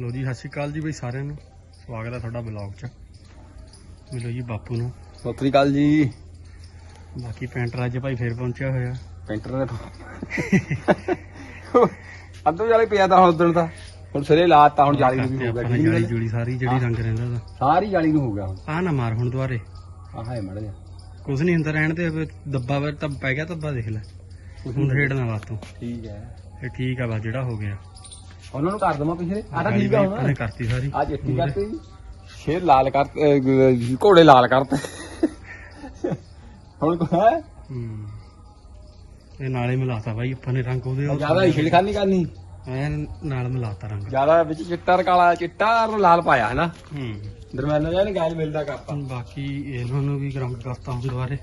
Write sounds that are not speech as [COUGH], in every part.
ਲੋ ਜੀ ਸਤਿ ਸ਼੍ਰੀ ਅਕਾਲ ਜੀ ਬਈ ਸਾਰਿਆਂ ਨੂੰ। ਸਵਾਗਤ ਹੈ ਤੁਹਾਡਾ ਬਲੌਗ 'ਚ। ਮਿਲੋ ਜੀ ਬਾਪੂ ਨੂੰ। ਸਤਿ ਸ੍ਰੀ ਅਕਾਲ ਜੀ। ਬਾਕੀ ਪੈਂਟਰ ਅੱਜ ਭਾਈ ਫੇਰ ਪਹੁੰਚਿਆ ਹੋਇਆ। ਪੈਂਟਰ ਨੇ ਅੱਧੋ ਜਾਲੇ ਪਿਆ ਤਾਂ ਹੁਣ ਉਦੋਂ ਤਾਂ ਹੁਣ ਸਿਰੇ ਲਾਤਾ ਹੁਣ ਜਾਲੀ ਨੂੰ ਵੀ ਹੋ ਗਿਆ। ਜਾਲੀ? ਜੁਲੀ ਸਾਰੀ ਜਿਹੜੀ ਰੰਗ ਰਹਿੰਦਾ ਉਹਦਾ। ਸਾਰੀ ਜਾਲੀ ਨੂੰ ਹੋ ਗਿਆ ਹੁਣ। ਆਹ ਨਾ ਮਾਰ ਹੁਣ ਦੁਆਰੇ ਆਹ ਹੈ ਮੜ ਜਾ ਕੁਝ ਨਹੀਂ ਹੁੰਦਾ ਰਹਿਣ ਤੇ ਦੱਬਾ ਵੇ ਤਾਂ ਪੈ ਗਿਆ ਧੱਬਾ ਦੇਖ ਲੈ। ਹੁਣ ਰੇਡ ਨਾ ਵਾਤੋਂ ਠੀਕ ਹੈ। ਇਹ ਠੀਕ ਆ ਬਸ ਜਿਹੜਾ ਹੋ ਗਿਆ। ਉਹਨਾਂ ਨੂੰ ਕਰ ਦਵਾਂ ਪਿਛਲੇ। ਆ ਤਾਂ ਜਾਲੀ ਠੀਕ ਆ ਹੁਣ। ਕਰਤੀ ਸਾਰੀ। ਆ ਚਿੱਟੀ ਕਰਤੀ। ਸ਼ੇਰ ਲਾਲ ਕਰ ਘੋੜੇ ਲਾਲ ਕਰਤੇ। ਹੁਣ ਕੋ ਹੈ? ਇਹ ਨਾਲੇ ਮਿਲਾਤਾ ਬਾਈ ਆਪਾਂ ਨੇ ਰੰਗ ਉਹਦੇ ਉਹ ਜ਼ਿਆਦਾ ਹੀ ਛੇੜਖਾਨੀ ਕਰਨੀ। ਐਨ ਨਾਲ ਮਿਲਾਤਾ ਰੰਗ। ਜ਼ਿਆਦਾ ਵਿੱਚ ਚਿੱਟਾ ਕਾਲਾ ਚਿੱਟਾ ਔਰ ਲਾਲ ਪਾਇਆ ਹੈ ਨਾ? ਹੂੰ। ਦਰਮਿਆਨਾ ਜਿਹਾ ਨੇ ਗਾਇਲ ਮਿਲਦਾ ਕਰਤਾ। ਬਾਕੀ ਇਹਨਾਂ ਨੂੰ ਵੀ ਰੰਗ ਕਰਤਾ ਹੁਣ ਦੁਬਾਰੇ।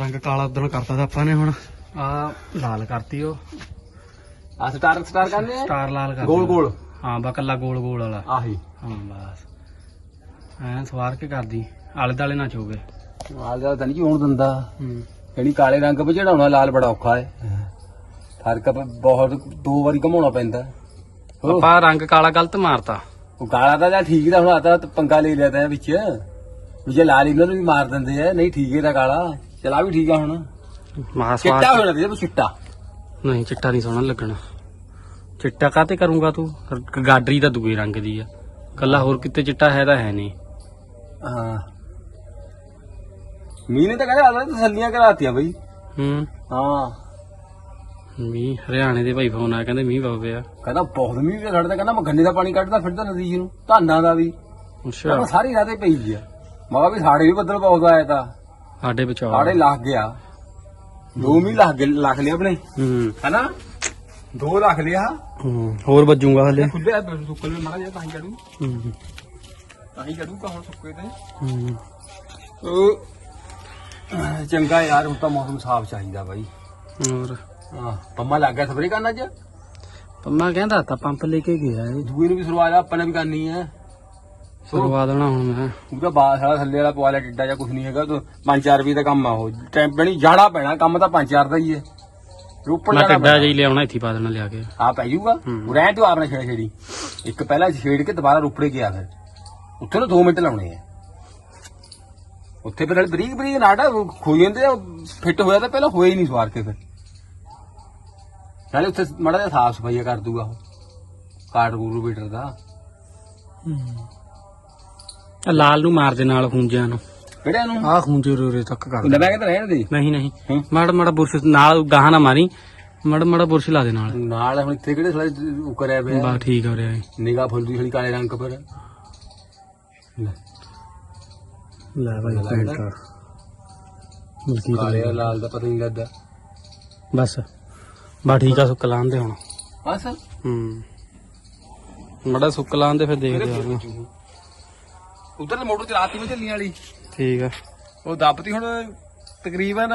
ਰੰਗ ਕਾਲਾ ਉਦੋਂ ਕਰਤਾ ਤਾਂ ਆਪਾਂ ਨੇ ਹੁਣ। ਆ ਲਾਲ ਕਰਤੀ ਉਹ। ਆ ਸਟਾਰ ਸਟਾਰ ਕਰਨੇ ਆ ਸਟਾਰ ਲਾਲ ਕਰਤੀ ਗੋਲ ਗੋਲ। ਹਾਂ ਬਾ ਕੱਲਾ ਗੋਲ ਗੋਲ ਵਾਲਾ। ਆਹੀ। ਹਾਂ ਬਸ। ਐਂ ਸਵਾਰ ਕੇ ਕਰਦੀ। ਆਲੇ ਦਾਲੇ ਨਾ ਚੋਗੇ ਆਲ ਦਾ ਤਾਂ ਨਹੀਂ ਹੋਣ ਦਿੰਦਾ। ਹੂੰ। ਜਿਹੜੀ ਕਾਲੇ ਰੰਗ ਵਿੱਚ ਚੜਾਉਣਾ ਲਾਲ ਬੜਾ ਔਖਾ ਹੈ ਫ਼ਰਕ ਬਹੁਤ ਦੋ ਵਾਰੀ ਘਮਾਉਣਾ ਪੈਂਦਾ। ਆਪਾਂ ਰੰਗ ਕਾਲਾ ਗਲਤ ਮਾਰਤਾ। ਉਹ ਕਾਲਾ ਤਾਂ ਜਾਂ ਠੀਕ ਦਾ ਹੁਣ ਆਦਾ ਪੰਗਾ ਲੈ ਲਿਆ ਤਾਂ ਵਿੱਚ। ਜੇ ਲਾਲ ਇਹਨਾਂ ਨੂੰ ਵੀ ਮਾਰ ਦਿੰਦੇ ਆ ਨਹੀਂ ਠੀਕ ਤਾਂ ਕਾਲਾ। ਚਲਾ ਵੀ ਠੀਕ ਆ ਹੁਣ। ਚਿੱਟਾ ਹੋਣਾ ਚਾਹੀਦਾ ਚਿੱਟਾ। ਨਹੀਂ ਚਿੱਟਾ ਨਹੀਂ ਸੋਹਣਾ ਲੱਗਣਾ। ਚਿੱਟਾ ਕਾਤੇ ਕਰੂੰਗਾ ਤੂੰ? ਗ- ਗਾਡਰੀ ਤਾਂ ਦੂਏ ਰੰਗ ਦੀ ਆ। ਕੱਲਾ ਹੋਰ ਕਿਤੇ ਚਿੱਟਾ ਹੈ ਤਾਂ ਹੈ ਨਹੀਂ। ਹਾਂ ਮੀਂਹ ਨੇ ਤਾਂ ਕਹਿੰਦਾ ਆਲਾ ਤਸੱਲੀਆਂ ਕਰਾਤੀਆਂ ਬਈ। ਹੂੰ। ਹਾਂ। ਮੀਂਹ ਹਰਿਆਣੇ ਦੇ ਭਾਈ ਫੋਨ ਆਇਆ ਕਹਿੰਦੇ ਮੀਂਹ ਪਵੇ ਆ ਕਹਿੰਦਾ ਬਹੁਤ ਮੀਂਹ ਵੀ ਖੜਦਾ ਕਹਿੰਦਾ ਮੈਂ ਗੰਨੇ ਦਾ ਪਾਣੀ ਕੱਢਦਾ ਫਿਰਦਾ ਨਦੀ ਜੀ ਨੂੰ ਧਾਨਾਂ ਦਾ ਵੀ। ਅੱਛਾ। ਕਹਿੰਦਾ ਸਾਰੀ ਰਾਤੇ ਪਈ ਗਿਆ ਮਾਵਾ ਵੀ ਸਾਡੇ ਵੀ ਬੱਦਲ ਬਹੁਤ ਆਇਆ ਤਾਂ। ਸਾਡੇ ਬਚਾਓ ਸਾਡੇ ਲੱਗ ਗਿਆ। ਦੋ ਮੀਂਹ ਲੱਗ ਗਏ ਲੱਖ ਲਿਆ ਆਪਣੇ। ਹੂੰ। ਹੈਨਾ? ਦੋ ਲੱਖ ਲਿਆ। ਹੂੰ ਹੋਰ ਵੱਜੂਗਾ ਹਲੇ। ਖੁੱਲੇ ਸੁੱਕਲ ਮੇ ਮਾਰਾ ਜਾ ਤਾਂ ਹੀ ਚੜੂ ਹੂੰ ਤਾਂ ਹੀ ਚੜੂਗਾ ਹੁਣ ਸੁੱਕੇ ਤੇ। ਹੂੰ। ਉਹ ਚੰਗਾ ਯਾਰ ਹੁਣ ਤਾਂ ਮੌਸਮ ਸਾਫ਼ ਚਾਹੀਦਾ ਬਾਈ। ਹੋਰ? ਹਾਂ ਪੰਮਾ ਲੱਗ ਗਿਆ ਸਪਰੇ ਕਰਨ ਅੱਜ? ਪੰਮਾ ਕਹਿੰਦਾ ਤਾਂ ਪੰਪ ਲੈ ਕੇ ਗਿਆ ਇਹ। ਦੂਏ ਨੂੰ ਵੀ ਸ਼ੁਰੂਆਤ ਆਪਾਂ ਨੇ ਵੀ ਕਰਨੀ ਹੈ ਕਰਵਾ ਦੇਣਾ ਹੁਣ ਮੈਂ। ਉਹਦਾ ਬਾਸ ਵਾਲਾ ਥੱਲੇ ਵਾਲਾ ਪਵਾ ਲਿਆ ਟਿੱਡਾ ਜਾਂ ਕੁਝ ਨਹੀਂ ਹੈਗਾ ਤੂੰ 5-4 ਰੁਪਏ ਦਾ ਕੰਮ ਆ ਉਹ। ਟਾਈਮ ਬਣੀ ਜਾਣਾ ਪੈਣਾ ਕੰਮ ਤਾਂ 5-4 ਦਾ ਹੀ ਹੈ। ਰੋਪੜ ਮੈਂ ਜਾਣਾ ਪੈਣਾ ਜਿਹੀ ਲਿਆਉਣਾ ਇੱਥੇ ਹੀ ਪਾ ਦੇਣਾ ਲਿਆ ਕੇ। ਆ ਪੈ ਜਾਊਗਾ। ਹੂੰ। ਉਹ ਰਹਿ ਤੂੰ ਆਪਨੇ ਛੇੜ ਛੇੜੀ। ਇੱਕ ਪਹਿਲਾਂ ਛੇੜ ਕੇ ਦੁਬਾਰਾ ਰੋਪੜੇ ਗਿਆ ਫਿਰ। ਉੱਥੇ ਨੂੰ 2 ਮਿੰਟ ਲਾਉਣੇ ਆ। ਉੱਥੇ ਫਿਰ ਬਰੀਕ ਬਰੀਕ ਨਾਟਾ ਖੋ ਜਾਂਦੇ ਆ ਫਿੱਟ ਹੋਇਆ ਤਾਂ ਪਹਿਲਾਂ ਹੋਇਆ ਹੀ ਨਹੀਂ ਸਵਾਰ ਕੇ ਫਿਰ। ਨਾਲੇ ਉੱਥੇ ਮੜਾ ਜਿਹਾ ਸਾਫ਼ ਸਫਾਈਆ ਕਰ ਦੂਗਾ ਉਹ। ਕਾਰਡ ਰੂਬੀਟਰ ਦਾ। ਆਹ ਲਾਲ ਨੂੰ ਮਾਰ ਦੇ ਨਾਲ ਖੂੰਜਿਆਂ ਨੂੰ। ਕਿਹੜਿਆਂ ਨੂੰ? ਆਹ ਖੂੰਜੇ ਰੋਰੇ ਤੱਕ ਕਰ ਦੇ ਲੈ ਮੈਂ ਕਹਿੰਦਾ ਰਹਿਣ ਦੇ ਨਹੀਂ ਨਹੀਂ। ਹੂੰ। ਮਾੜਾ ਮਾੜਾ ਬੁਰਸ਼ ਨਾਲ ਗਾਹਾਂ ਨਾ ਮਾਰੀ। ਮਾੜਾ ਮਾੜਾ ਬੁਰਸ਼ ਲਾ ਦੇ ਨਾਲ। ਨਾਲ ਹੁਣ ਇੱਥੇ ਕਿਹੜੇ ਸਾਲੇ ਉਹ ਕਰਿਆ ਪਿਆ? ਬਾ ਠੀਕ ਹੋ ਰਿਹਾ ਨਿਗਾਹ ਫੁੱਲਦੀ ਥੋੜੀ ਕਾਲੇ ਰੰਗ ਪਰ। ਲੈ, ਲੈ ਭਾਈ ਲੈ ਪੈਂਟਰ ਮਲਕੀ ਕਾਲੇ ਔਰ ਲਾਲ ਦਾ ਪਤਾ ਨਹੀਂ ਲੱਗਦਾ। ਬਸ। ਬਾ ਠੀਕ ਆ ਸੁੱਕ ਲਾਣ ਦੇ ਹੁਣ। ਬਸ। ਹੂੰ। ਮੜਾ ਸੁੱਕ ਲਾਣ ਦੇ ਫਿਰ ਦੇਖਦੇ ਆ। ਉਧਰ ਮੋਟਰ ਚਲਾਤੀ ਮੈਂ ਚੱਲੀਆਂ ਵਾਲੀ। ਠੀਕ ਆ। ਉਹ ਦੱਬਤੀ ਹੁਣ ਤਕਰੀਬਨ